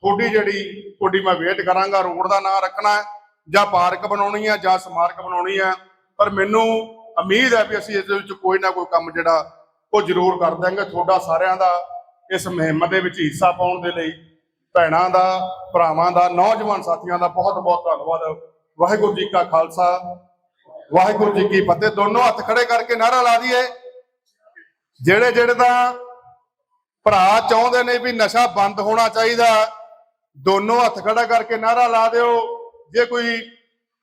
ਤੁਹਾਡੀ ਜਿਹੜੀ, ਤੁਹਾਡੀ ਮੈਂ ਵੇਟ ਕਰਾਂਗਾ, ਰੋਡ ਦਾ ਨਾਂ ਰੱਖਣਾ ਜਾਂ ਪਾਰਕ ਬਣਾਉਣੀ ਹੈ ਜਾਂ ਸਮਾਰਕ ਬਣਾਉਣੀ ਹੈ ਪਰ ਮੈਨੂੰ ਉਮੀਦ ਹੈ ਵੀ ਅਸੀਂ ਇਸ ਦੇ ਵਿੱਚ ਕੋਈ ਨਾ ਕੋਈ ਕੰਮ ਜਿਹੜਾ, ਉਹ ਜ਼ਰੂਰ ਕਰ ਦਾਂਗੇ ਤੁਹਾਡਾ ਸਾਰਿਆਂ ਦਾ ਇਸ ਮੁਹਿੰਮ ਦੇ ਵਿੱਚ ਹਿੱਸਾ ਪਾਉਣ ਦੇ ਲਈ, ਭੈਣਾਂ ਦਾ, ਭਰਾਵਾਂ ਦਾ, ਨੌਜਵਾਨ ਸਾਥੀਆਂ ਦਾ ਬਹੁਤ ਬਹੁਤ ਧੰਨਵਾਦ। ਵਾਹਿਗੁਰੂ ਜੀ ਕਾ ਖਾਲਸਾ, ਵਾਹਿਗੁਰੂ ਜੀ ਕੀ ਫਤਿਹ। ਦੋਨੋਂ ਹੱਥ ਖੜੇ ਕਰਕੇ ਨਾਰਾ ਲਾ ਦਈਏ। ਜਿਹੜੇ ਜਿਹੜੇ ਤਾਂ ਭਰਾ ਚਾਹੁੰਦੇ ਨੇ ਵੀ ਨਸ਼ਾ ਬੰਦ ਹੋਣਾ ਚਾਹੀਦਾ, ਦੋਨੋਂ ਹੱਥ ਖੜਾ ਕਰਕੇ ਨਾਰਾ ਲਾ ਦਿਓ। ਜੇ ਕੋਈ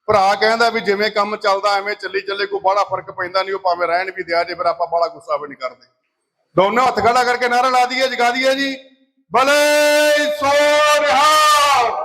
ਭਰਾ ਕਹਿੰਦਾ ਵੀ ਜਿਵੇਂ ਕੰਮ ਚੱਲਦਾ, ਐਵੇਂ ਚੱਲੀ ਚੱਲੇ, ਕੋਈ ਬੜਾ ਫ਼ਰਕ ਪੈਂਦਾ ਨਹੀਂ, ਉਹ ਭਾਵੇਂ ਰਹਿਣ ਵੀ ਦਿਆ ਜੇ, ਫਿਰ ਆਪਾਂ ਬੜਾ ਗੁੱਸਾ ਵੀ ਨਹੀਂ ਕਰਦੇ। ਦੋਨੋਂ ਹੱਥ ਖੜਾ ਕਰਕੇ ਨਾਰਾ ਲਾ ਦਈਏ, ਜਗਾ ਦਈਏ ਜੀ। ਬਲੇ ਸੋ ਰਿਹਾ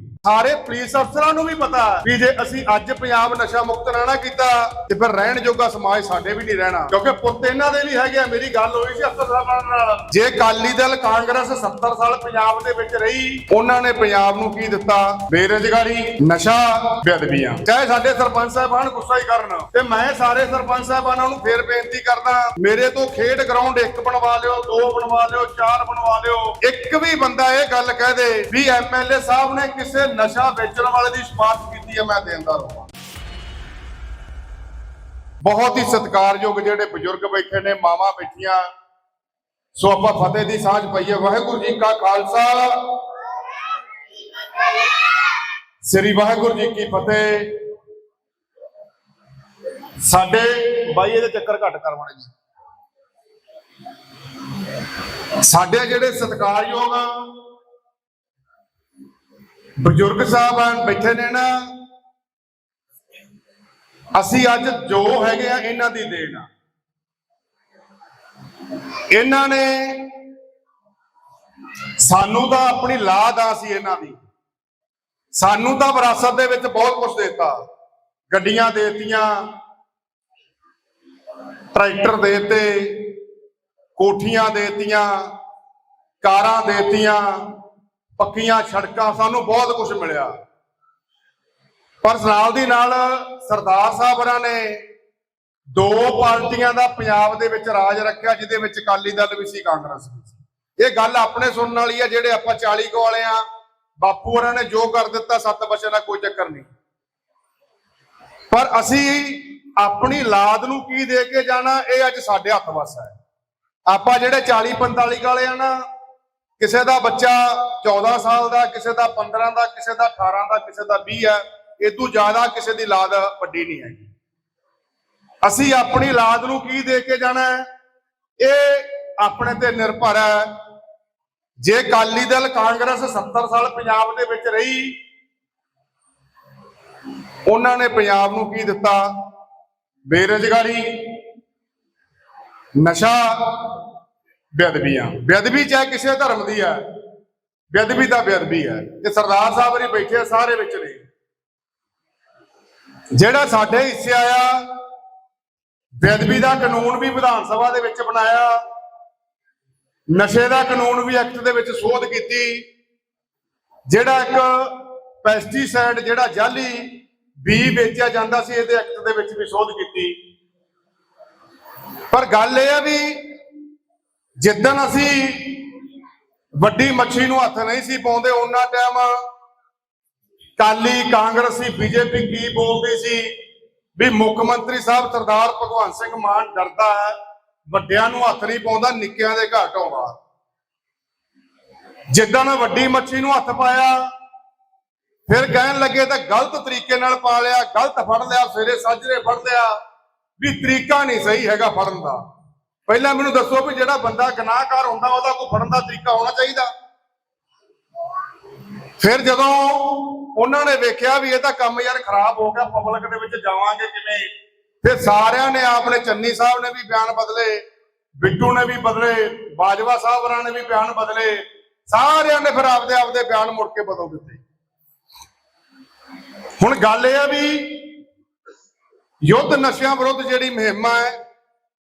ਸਾਰੇ ਪੁਲਿਸ ਅਫਸਰਾਂ ਨੂੰ ਵੀ ਪਤਾ ਵੀ ਜੇ ਅਸੀਂ ਅੱਜ ਪੰਜਾਬ ਨਸ਼ਾ ਮੁਕਤ ਨਾ ਨਾ ਕੀਤਾ, ਤੇ ਫਿਰ ਰਹਿਣ ਜੋਗਾ ਸਮਾਜ ਸਾਡੇ ਵੀ ਨਹੀਂ ਰਹਿਣਾ। ਕਿਉਂਕਿ ਪੁੱਤ ਇਹਨਾਂ ਦੇ ਵੀ ਹੈਗੇ ਆ, ਮੇਰੀ ਗੱਲ ਹੋਈ ਸੀ ਅਫਸਰ ਸਾਹਿਬਾਨ ਨਾਲ। ਜੇ ਅਕਾਲੀ ਦਲ ਕਾਂਗਰਸ 70 ਸਾਲ ਪੰਜਾਬ ਦੇ ਵਿੱਚ ਰਹੀ, ਉਹਨਾਂ ਨੇ ਪੰਜਾਬ ਨੂੰ ਕੀ ਦਿੱਤਾ? ਬੇਰੁਜ਼ਗਾਰੀ, ਨਸ਼ਾ, ਬੇਅਦਬੀਆਂ। ਚਾਹੇ ਸਾਡੇ ਸਰਪੰਚ ਸਾਹਿਬਾਨ ਗੁੱਸਾ ਹੀ ਕਰਨ, ਤੇ ਮੈਂ ਸਾਰੇ ਸਰਪੰਚ ਸਾਹਿਬਾਨਾਂ ਨੂੰ ਫੇਰ ਬੇਨਤੀ ਕਰਦਾ, ਮੇਰੇ ਤੋਂ ਖੇਡ ਗਰਾਊਂਡ ਇੱਕ ਬਣਵਾ ਲਿਓ, ਦੋ ਬਣਵਾ ਲਿਓ, ਚਾਰ ਬਣਵਾ ਲਿਓ। ਇੱਕ ਵੀ ਬੰਦਾ ਇਹ ਗੱਲ ਕਹਿ ਦੇ ਵੀ ਐਮਐਲਏ ਸਾਹਿਬ ਨੇ ਕਿਸੇ ਨਸ਼ਾ ਵੇਚਣ ਵਾਲੇ ਦੀ ਸਿਫਾਰਿਸ਼ ਕੀਤੀ ਹੈ, ਮੈਂ ਦੇਂਦਾ ਰਹਾਂ ਬਹੁਤ ਹੀ ਸਤਿਕਾਰਯੋਗ ਜਿਹੜੇ ਬਜ਼ੁਰਗ ਬੈਠੇ ਨੇ, ਮਾਵਾਂ ਬੈਠੀਆਂ। ਸੋ ਆਪਾਂ ਫਤਿਹ ਦੀ ਸਾਂਝ ਪਈਏ। ਵਾਹਿਗੁਰੂ ਜੀ ਕਾ ਖਾਲਸਾ। ਸ੍ਰੀ ਵਾਹਿਗੁਰੂ ਜੀ ਕੀ ਫਤਿਹ। ਸਾਡੇ ਬਾਈ ਇਹਦੇ ਚੱਕਰ ਘੱਟ ਕਰ ਜੀ ਸਾਡੇ ਜਿਹੜੇ ਸਤਿਕਾਰਯੋਗ ਆ ਬਜ਼ੁਰਗ ਸਾਹਿਬਾਨ ਬੈਠੇ ਨੇ ਨਾ, ਅਸੀਂ ਅੱਜ ਜੋ ਹੈਗੇ ਆ ਇਹਨਾਂ ਦੀ ਦੇਣ ਆ। ਇਹਨਾਂ ਨੇ ਸਾਨੂੰ ਤਾਂ ਆਪਣੀ ਲਾਦ ਆ ਸੀ ਇਹਨਾਂ ਦੀ। ਸਾਨੂੰ ਤਾਂ ਵਿਰਾਸਤ ਦੇ ਵਿੱਚ ਬਹੁਤ ਕੁਝ ਦਿੱਤਾ। ਗੱਡੀਆਂ ਦੇਤੀਆਂ, ਟਰੈਕਟਰ ਦੇਤੇ, ਕੋਠੀਆਂ ਦੇਤੀਆਂ, ਕਾਰਾਂ ਦੇਤੀਆਂ ਪੱਕੀਆਂ ਸੜਕਾਂ, ਸਾਨੂੰ ਬਹੁਤ ਕੁਝ ਮਿਲਿਆ। ਪਰ ਨਾਲ ਦੀ ਨਾਲ ਸਰਦਾਰ ਸਾਹਿਬ ਹੋਰਾਂ ਨੇ ਦੋ ਪਾਰਟੀਆਂ ਦਾ ਪੰਜਾਬ ਦੇ ਵਿੱਚ ਰਾਜ ਰੱਖਿਆ, ਜਿਹਦੇ ਵਿੱਚ ਅਕਾਲੀ ਦਲ ਵੀ ਸੀ, ਕਾਂਗਰਸ ਵੀ ਸੀ। ਇਹ ਗੱਲ ਆਪਣੇ ਸੁਣਨ ਵਾਲੀ ਆ, ਜਿਹੜੇ ਆਪਾਂ 40 ਕੋ ਵਾਲੇ ਆ, ਬਾਪੂ ਹੋਰਾਂ ਨੇ ਜੋ ਕਰ ਦਿੱਤਾ, ਸੱਤ ਬੱਚਿਆਂ ਦਾ ਕੋਈ ਚੱਕਰ ਨਹੀਂ। ਪਰ ਅਸੀਂ ਆਪਣੀ ਲਾਦ ਨੂੰ ਕੀ ਦੇ ਕੇ ਜਾਣਾ, ਇਹ ਅੱਜ ਸਾਡੇ ਹੱਥ ਵੱਸ ਹੈ। ਆਪਾਂ ਜਿਹੜੇ 40 45 ਵਾਲੇ ਆ ਨਾ ਕਿਸੇ ਦਾ ਬੱਚਾ 14 ਸਾਲ ਦਾ, ਕਿਸੇ ਦਾ 15 ਦਾ, ਕਿਸੇ ਦਾ 18 ਦਾ, ਕਿਸੇ ਦਾ 20 ਹੈ ਇਹ ਤੋਂ ਜ਼ਿਆਦਾ ਕਿਸੇ ਦੀ ਲਾਦ ਵੱਡੀ ਨਹੀਂ ਹੈਗੀ। ਅਸੀਂ ਆਪਣੀ ਲਾਦ ਨੂੰ ਕੀ ਦੇ ਕੇ ਜਾਣਾ ਹੈ? ਇਹ ਆਪਣੇ ਤੇ ਨਿਰਭਰ ਹੈ। ਜੇ ਅਕਾਲੀ ਦਲ ਕਾਂਗਰਸ 70 ਸਾਲ ਪੰਜਾਬ ਦੇ ਵਿੱਚ ਰਹੀ, ਉਹਨਾਂ ਨੇ ਪੰਜਾਬ ਨੂੰ ਕੀ ਦਿੱਤਾ? ਬੇਰੁਜ਼ਗਾਰੀ, ਨਸ਼ਾ ਬੇਅਦਬੀਆਂ ਬੇਅਦਬੀ ਚਾਹੇ ਕਿਸੇ ਧਰਮ ਦੀ ਹੈ ਬੇਅਦਬੀ ਦਾ ਬੇਅਦਬੀ ਹੈ ਤੇ ਸਰਦਾਰ ਸਾਹਿਬ ਨੇ ਬੈਠੇ ਸਾਰੇ ਵਿੱਚ ਨੇ। ਜਿਹੜਾ ਸਾਡੇ ਹਿੱਸੇ ਆਇਆ, ਬੇਅਦਬੀ ਦਾ ਕਾਨੂੰਨ ਵੀ ਵਿਧਾਨ ਸਭਾ ਦੇ ਵਿੱਚ ਬਣਾਇਆ। ਨਸ਼ੇ ਦਾ ਕਾਨੂੰਨ ਵੀ ਐਕਟ ਦੇ ਵਿੱਚ ਸੋਧ ਕੀਤੀ। ਜਿਹੜਾ ਇੱਕ ਪੈਸਟੀਸਾਈਡ ਜਿਹੜਾ ਜਾਲੀ ਬੀ ਵੇਚਿਆ ਜਾਂਦਾ ਸੀ, ਇਹਦੇ ਐਕਟ ਦੇ ਵਿੱਚ ਵੀ ਸੋਧ ਕੀਤੀ। ਪਰ ਗੱਲ ਇਹ ਆ ਵੀ ਜਿੱਦਣ ਅਸੀਂ ਵੱਡੀ ਮੱਛੀ ਨੂੰ ਹੱਥ ਨਹੀਂ ਸੀ ਪਾਉਂਦੇ, ਉਹਨਾਂ ਟਾਈਮ ਕਾਲੀ ਕਾਂਗਰਸੀ, ਬੀਜੇਪੀ ਕੀ ਬੋਲਦੀ ਸੀ? ਵੀ ਮੁੱਖ ਮੰਤਰੀ ਸਾਹਿਬ ਸਰਦਾਰ ਭਗਵੰਤ ਸਿੰਘ ਮਾਨ ਡਰਦਾ ਹੈ, ਵੱਡਿਆਂ ਨੂੰ ਹੱਥ ਨਹੀਂ ਪਾਉਂਦਾ, ਨਿੱਕਿਆਂ ਦੇ ਘਰ ਢਾਉਂਦਾ ਜਿੱਦਣ ਵੱਡੀ ਮੱਛੀ ਨੂੰ ਹੱਥ ਪਾਇਆ, ਫਿਰ ਕਹਿਣ ਲੱਗੇ ਤਾਂ ਗਲਤ ਤਰੀਕੇ ਨਾਲ ਪਾ ਲਿਆ, ਗਲਤ ਫੜ ਲਿਆ, ਸਵੇਰੇ ਸਾਜਰੇ ਫੜ ਲਿਆ, ਵੀ ਤਰੀਕਾ ਨਹੀਂ ਸਹੀ ਹੈਗਾ ਫੜਨ ਦਾ। ਪਹਿਲਾਂ ਮੈਨੂੰ ਦੱਸੋ ਵੀ ਜਿਹੜਾ ਬੰਦਾ ਗੁਨਾਹਕਾਰ ਹੁੰਦਾ, ਉਹਦਾ ਕੋਈ ਫੜਨ ਦਾ ਤਰੀਕਾ ਹੋਣਾ ਚਾਹੀਦਾ? ਫਿਰ ਜਦੋਂ ਉਹਨਾਂ ਨੇ ਵੇਖਿਆ ਵੀ ਇਹ ਤਾਂ ਕੰਮ ਯਾਰ ਖਰਾਬ ਹੋ ਗਿਆ ਪਬਲਿਕ ਦੇ ਵਿੱਚ ਜਾਵਾਂਗੇ ਕਿਵੇਂ? ਫਿਰ ਸਾਰਿਆਂ ਨੇ ਆਪਣੇ ਚੰਨੀ ਸਾਹਿਬ ਨੇ ਵੀ ਬਿਆਨ ਬਦਲੇ, ਬਿੱਟੂ ਨੇ ਵੀ ਬਦਲੇ, ਬਾਜਵਾ ਸਾਹਿਬ ਹੋਰਾਂ ਨੇ ਵੀ ਬਿਆਨ ਬਦਲੇ, ਸਾਰਿਆਂ ਨੇ ਫਿਰ ਆਪਦੇ ਆਪਦੇ ਬਿਆਨ ਮੁੜ ਕੇ ਬਦਲ ਦਿੱਤੇ। ਹੁਣ ਗੱਲ ਇਹ ਆ ਵੀ ਯੁੱਧ ਨਸ਼ਿਆਂ ਵਿਰੁੱਧ ਜਿਹੜੀ ਮੁਹਿੰਮ ਹੈ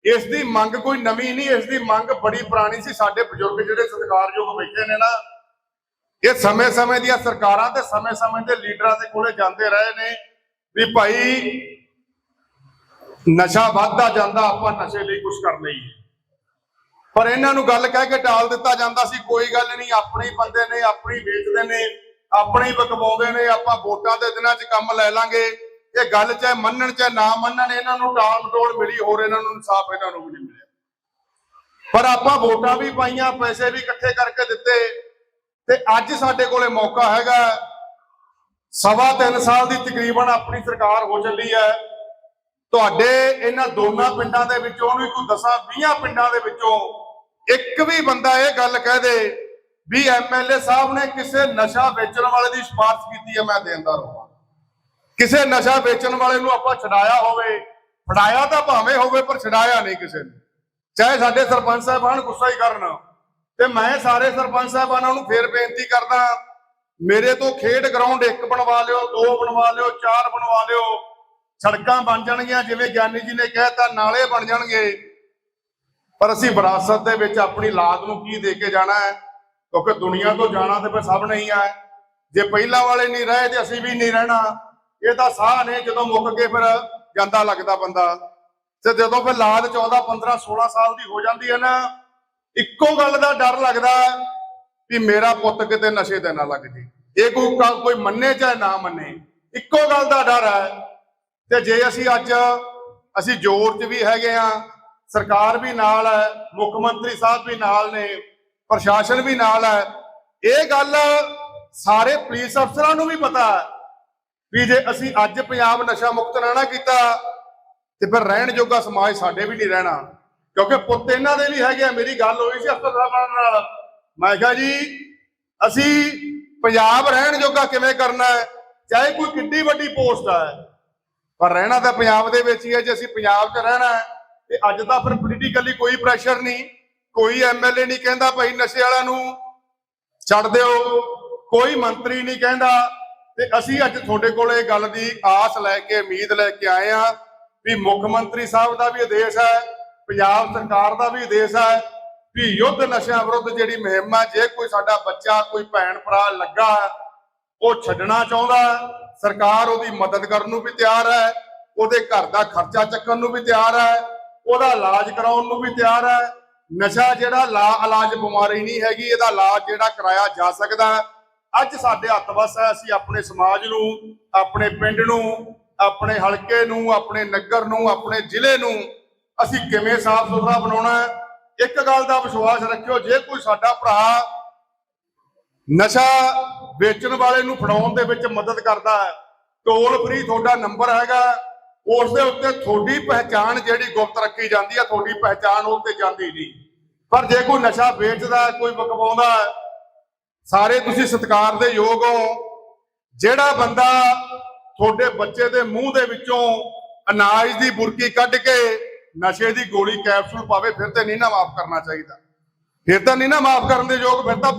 ਇਸ ਦੀ ਮੰਗ ਕੋਈ ਨਵੀਂ ਨਹੀਂ, ਇਸ ਦੀ ਮੰਗ ਬੜੀ ਪੁਰਾਣੀ ਸੀ। ਸਾਡੇ ਬਜ਼ੁਰਗ ਜਿਹੜੇ ਸਤਿਕਾਰਯੋਗ ਬੈਠੇ ਨੇ ਨਾ, ਇਹ ਸਮੇਂ-ਸਮੇਂ ਦੀਆਂ ਸਰਕਾਰਾਂ ਤੇ ਸਮੇਂ-ਸਮੇਂ ਦੇ ਲੀਡਰਾਂ ਦੇ ਕੋਲੇ ਜਾਂਦੇ ਰਹੇ ਨੇ ਵੀ ਭਾਈ, ਨਸ਼ਾ ਵੱਧਦਾ ਜਾਂਦਾ, ਆਪਾਂ ਨਸ਼ੇ ਲਈ ਕੁਝ ਕਰ ਲਈਏ ਪਰ ਇਹਨਾਂ ਨੂੰ ਗੱਲ ਕਹਿ ਕੇ ਟਾਲ ਦਿੱਤਾ ਜਾਂਦਾ ਸੀ, ਕੋਈ ਗੱਲ ਨਹੀਂ, ਆਪਣੇ ਹੀ ਬੰਦੇ ਨੇ, ਆਪਣੀ ਵੇਚਦੇ ਨੇ, ਆਪਣੇ ਹੀ ਬਕਵਾਉਂਦੇ ਨੇ, ਆਪਾਂ ਵੋਟਾਂ ਦੇ ਦਿਨਾਂ 'ਚ ਕੰਮ ਲੈ ਲਾਂਗੇ। ਇਹ ਗੱਲ ਚਾਹੇ ਮੰਨਣ ਚਾਹੇ ਨਾ ਮੰਨਣ, ਇਹਨਾਂ ਨੂੰ ਟਾਲ ਮਟੋਲ ਮਿਲੀ, ਹੋਰ ਇਹਨਾਂ ਨੂੰ ਇਨਸਾਫ ਇਹਨਾਂ ਨੂੰ ਵੀ ਨਹੀਂ ਮਿਲਿਆ। ਪਰ ਆਪਾਂ ਵੋਟਾਂ ਵੀ ਪਾਈਆਂ, ਪੈਸੇ ਵੀ ਇਕੱਠੇ ਕਰਕੇ ਦਿੱਤੇ। ਤੇ ਅੱਜ ਸਾਡੇ ਕੋਲੇ ਮੌਕਾ ਹੈਗਾ। ਸਵਾ ਤਿੰਨ ਸਾਲ ਦੀ ਤਕਰੀਬਨ ਆਪਣੀ ਸਰਕਾਰ ਹੋ ਚੱਲੀ ਹੈ। ਤੁਹਾਡੇ ਇਹਨਾਂ ਦੋਨਾਂ ਪਿੰਡਾਂ ਦੇ ਵਿੱਚੋਂ ਵੀ ਕੋਈ ਦਸਾਂ 20 ਪਿੰਡਾਂ ਦੇ ਵਿੱਚੋਂ ਇੱਕ ਵੀ ਬੰਦਾ ਇਹ ਗੱਲ ਕਹਿ ਦੇ ਵੀ ਐਮਐਲਏ ਸਾਹਿਬ ਨੇ ਕਿਸੇ ਨਸ਼ਾ ਵੇਚਣ ਵਾਲੇ ਦੀ ਸਿਫਾਰਿਸ਼ ਕੀਤੀ ਹੈ, ਮੈਂ ਦੇਂਦਾ ਰਹਾਂ ਕਿਸੇ ਨਸ਼ਾ ਵੇਚਣ ਵਾਲੇ ਨੂੰ ਆਪਾਂ ਛਡਾਇਆ ਹੋਵੇ, ਫੜਾਇਆ ਤਾਂ ਭਾਵੇਂ ਹੋਵੇ, ਪਰ ਛਡਾਇਆ ਨਹੀਂ ਕਿਸੇ ਨੇ। ਚਾਹੇ ਸਾਡੇ ਸਰਪੰਚ ਸਾਹਿਬਾਨ ਗੁੱਸਾ ਹੀ ਕਰਨ, ਤੇ ਮੈਂ ਸਾਰੇ ਸਰਪੰਚ ਸਾਹਿਬਾਨਾਂ ਨੂੰ ਫੇਰ ਬੇਨਤੀ ਕਰਦਾ, ਮੇਰੇ ਤੋਂ ਖੇਡ ਗਰਾਊਂਡ ਇੱਕ ਬਣਵਾ ਲਿਓ, ਦੋ ਬਣਵਾ ਲਿਓ, ਚਾਰ ਬਣਵਾ ਲਿਓ। ਸੜਕਾਂ ਬਣ ਜਾਣਗੀਆਂ, ਜਿਵੇਂ ਗਿਆਨੀ ਜੀ ਨੇ ਕਿਹਾ ਤਾਂ ਨਾਲੇ ਬਣ ਜਾਣਗੇ। ਪਰ ਅਸੀਂ ਵਿਰਾਸਤ ਦੇ ਵਿੱਚ ਆਪਣੀ ਲਾਦ ਨੂੰ ਕੀ ਦੇ ਕੇ ਜਾਣਾ ਹੈ? ਕਿਉਂਕਿ ਦੁਨੀਆ ਤੋਂ ਜਾਣਾ ਤੇ ਫਿਰ ਸਭ ਨਹੀਂ ਹੈ। ਜੇ ਪਹਿਲਾਂ ਵਾਲੇ ਨਹੀਂ ਰਹੇ, ਤੇ ਅਸੀਂ ਵੀ ਨਹੀਂ ਰਹਿਣਾ। ਇਹ ਤਾਂ ਸਾਹ ਨੇ, ਜਦੋਂ ਮੁੱਕ ਕੇ ਫਿਰ ਜਾਂਦਾ ਲੱਗਦਾ ਬੰਦਾ। ਤੇ ਜਦੋਂ ਫਿਰ ਲਾਦ 14 15 16 ਸਾਲ ਦੀ ਹੋ ਜਾਂਦੀ ਹੈ ਨਾ, ਇੱਕੋ ਗੱਲ ਦਾ ਡਰ ਲੱਗਦਾ ਵੀ ਮੇਰਾ ਪੁੱਤ ਕਿਤੇ ਨਸ਼ੇ ਤੇ ਨਾ ਲੱਗ ਜੇ। ਇਹ ਕੋਈ ਕੋਈ ਮੰਨੇ ਚਾਹੇ ਨਾ ਮੰਨੇ, ਇੱਕੋ ਗੱਲ ਦਾ ਡਰ ਹੈ। ਤੇ ਜੇ ਅਸੀਂ ਅੱਜ, ਅਸੀਂ ਜ਼ੋਰ 'ਚ ਵੀ ਹੈਗੇ ਆ ਸਰਕਾਰ ਵੀ ਨਾਲ ਹੈ, ਮੁੱਖ ਮੰਤਰੀ ਸਾਹਿਬ ਵੀ ਨਾਲ ਨੇ, ਪ੍ਰਸ਼ਾਸਨ ਵੀ ਨਾਲ ਹੈ, ਇਹ ਗੱਲ ਸਾਰੇ ਪੁਲਿਸ ਅਫਸਰਾਂ ਨੂੰ ਵੀ ਪਤਾ ਹੈ। ਵੀ ਜੇ ਅਸੀਂ ਅੱਜ ਪੰਜਾਬ ਨਸ਼ਾ ਮੁਕਤ ਨਾ ਨਾ ਕੀਤਾ, ਤੇ ਫਿਰ ਰਹਿਣ ਜੋਗਾ ਸਮਾਜ ਸਾਡੇ ਵੀ ਨਹੀਂ ਰਹਿਣਾ। ਕਿਉਂਕਿ ਪੁੱਤ ਇਹਨਾਂ ਦੇ ਵੀ ਹੈਗੇ ਆ ਮੇਰੀ ਗੱਲ ਹੋਈ ਸੀ ਅਫਸਰ ਸਾਹਿਬਾਨ ਨਾਲ। ਮੈਂ ਕਿਹਾ ਜੀ, ਅਸੀਂ ਪੰਜਾਬ ਰਹਿਣ ਜੋਗਾ ਕਿਵੇਂ ਕਰਨਾ ਹੈ? ਚਾਹੇ ਕੋਈ ਕਿੱਡੀ ਵੱਡੀ ਪੋਸਟ ਹੈ, ਪਰ ਰਹਿਣਾ ਤਾਂ ਪੰਜਾਬ ਦੇ ਵਿੱਚ ਹੀ ਹੈ। ਜੇ ਅਸੀਂ ਪੰਜਾਬ 'ਚ ਰਹਿਣਾ ਹੈ, ਤੇ ਅੱਜ ਤਾਂ ਫਿਰ ਪੋਲੀਟੀਕਲੀ ਕੋਈ ਪ੍ਰੈਸ਼ਰ ਨਹੀਂ, ਕੋਈ ਐਮਐਲਏ ਨਹੀਂ ਕਹਿੰਦਾ ਭਾਈ ਨਸ਼ੇ ਵਾਲਿਆਂ ਨੂੰ। ਛੱਡ ਦਿਓ, ਕੋਈ ਮੰਤਰੀ ਨਹੀਂ ਕਹਿੰਦਾ। ਤੇ ਅਸੀਂ ਅੱਜ ਤੁਹਾਡੇ ਕੋਲ ਇਹ ਗੱਲ ਦੀ ਆਸ ਲੈ ਕੇ ਉਮੀਦ ਲੈ ਕੇ ਆਏ ਆ ਵੀ ਮੁੱਖ ਮੰਤਰੀ ਸਾਹਿਬ ਦਾ ਵੀ ਆਦੇਸ਼ ਹੈ ਪੰਜਾਬ ਸਰਕਾਰ ਦਾ ਵੀ ਆਦੇਸ਼ ਹੈ ਵੀ ਯੁੱਧ ਨਸ਼ਿਆਂ ਵਿਰੁੱਧ ਜਿਹੜੀ ਮੁਹਿੰਮ ਹੈ ਜੇ ਕੋਈ ਸਾਡਾ ਬੱਚਾ ਕੋਈ ਭੈਣ ਭਰਾ ਲੱਗਾ ਉਹ ਛੱਡਣਾ ਚਾਹੁੰਦਾ ਹੈ, ਸਰਕਾਰ ਉਹਦੀ ਮਦਦ ਕਰਨ ਨੂੰ ਵੀ ਤਿਆਰ ਹੈ ਉਹਦੇ ਘਰ ਦਾ ਖਰਚਾ ਚੱਕਣ ਨੂੰ ਵੀ ਤਿਆਰ ਹੈ ਉਹਦਾ ਇਲਾਜ ਕਰਾਉਣ ਨੂੰ ਵੀ ਤਿਆਰ ਹੈ। ਨਸ਼ਾ ਜਿਹੜਾ ਲਾ ਇਲਾਜ ਬਿਮਾਰੀ ਨਹੀਂ ਹੈਗੀ ਇਹਦਾ ਇਲਾਜ ਜਿਹੜਾ ਕਰਾਇਆ ਜਾ ਸਕਦਾ ਅੱਜ ਸਾਡੇ ਹੱਥ ਵਸ ਹੈ, ਅਸੀਂ ਆਪਣੇ ਸਮਾਜ ਨੂੰ, ਆਪਣੇ ਪਿੰਡ ਨੂੰ, ਆਪਣੇ ਹਲਕੇ ਨੂੰ, ਆਪਣੇ ਨਗਰ ਨੂੰ, ਆਪਣੇ ਜ਼ਿਲ੍ਹੇ ਨੂੰ ਅਸੀਂ ਕਿਵੇਂ ਸਾਫ਼ ਸੁਥਰਾ ਬਣਾਉਣਾ ਹੈ, ਇੱਕ ਗੱਲ ਦਾ ਵਿਸ਼ਵਾਸ ਰੱਖਿਓ, ਜੇ ਕੋਈ ਸਾਡਾ ਭਰਾ ਨਸ਼ਾ ਵੇਚਣ ਵਾਲੇ ਨੂੰ ਫੜਾਉਣ ਦੇ ਵਿੱਚ ਮਦਦ ਕਰਦਾ ਹੈ, ਟੋਲ ਫ੍ਰੀ ਤੁਹਾਡਾ ਨੰਬਰ ਹੈਗਾ, ਉਸ ਦੇ ਉੱਤੇ ਤੁਹਾਡੀ ਪਹਿਚਾਣ ਜਿਹੜੀ ਗੁਪਤ ਰੱਖੀ ਜਾਂਦੀ ਹੈ, ਤੁਹਾਡੀ ਪਹਿਚਾਣ ਉਹ ਤੇ ਜਾਂਦੀ ਨਹੀਂ। ਪਰ ਜੇ ਕੋਈ ਨਸ਼ਾ ਵੇਚਦਾ ਕੋਈ ਬਕਵਾਉਂਦਾ ਸਾਰੇ ਤੁਸੀਂ ਸਤਿਕਾਰ ਦੇ ਯੋਗ ਹੋ। ਜਿਹੜਾ ਬੰਦਾ ਤੁਹਾਡੇ ਬੱਚੇ ਦੇ ਮੂੰਹ ਦੇ ਵਿੱਚੋਂ ਅਨਾਜ ਦੀ ਬੁਰਕੀ ਕੱਢ ਕੇ ਨਸ਼ੇ ਦੀ ਗੋਲੀ ਕੈਪਸੂਲ ਪਾਵੇ, ਫਿਰ ਤੇ ਨਹੀਂ ਨਾ ਮਾਫ ਕਰਨਾ ਚਾਹੀਦਾ। ਫਿਰ ਤਾਂ ਨਹੀਂ ਨਾ ਮਾਫ ਕਰਨ ਦੇ ਯੋਗ, ਫਿਰ ਤਾਂ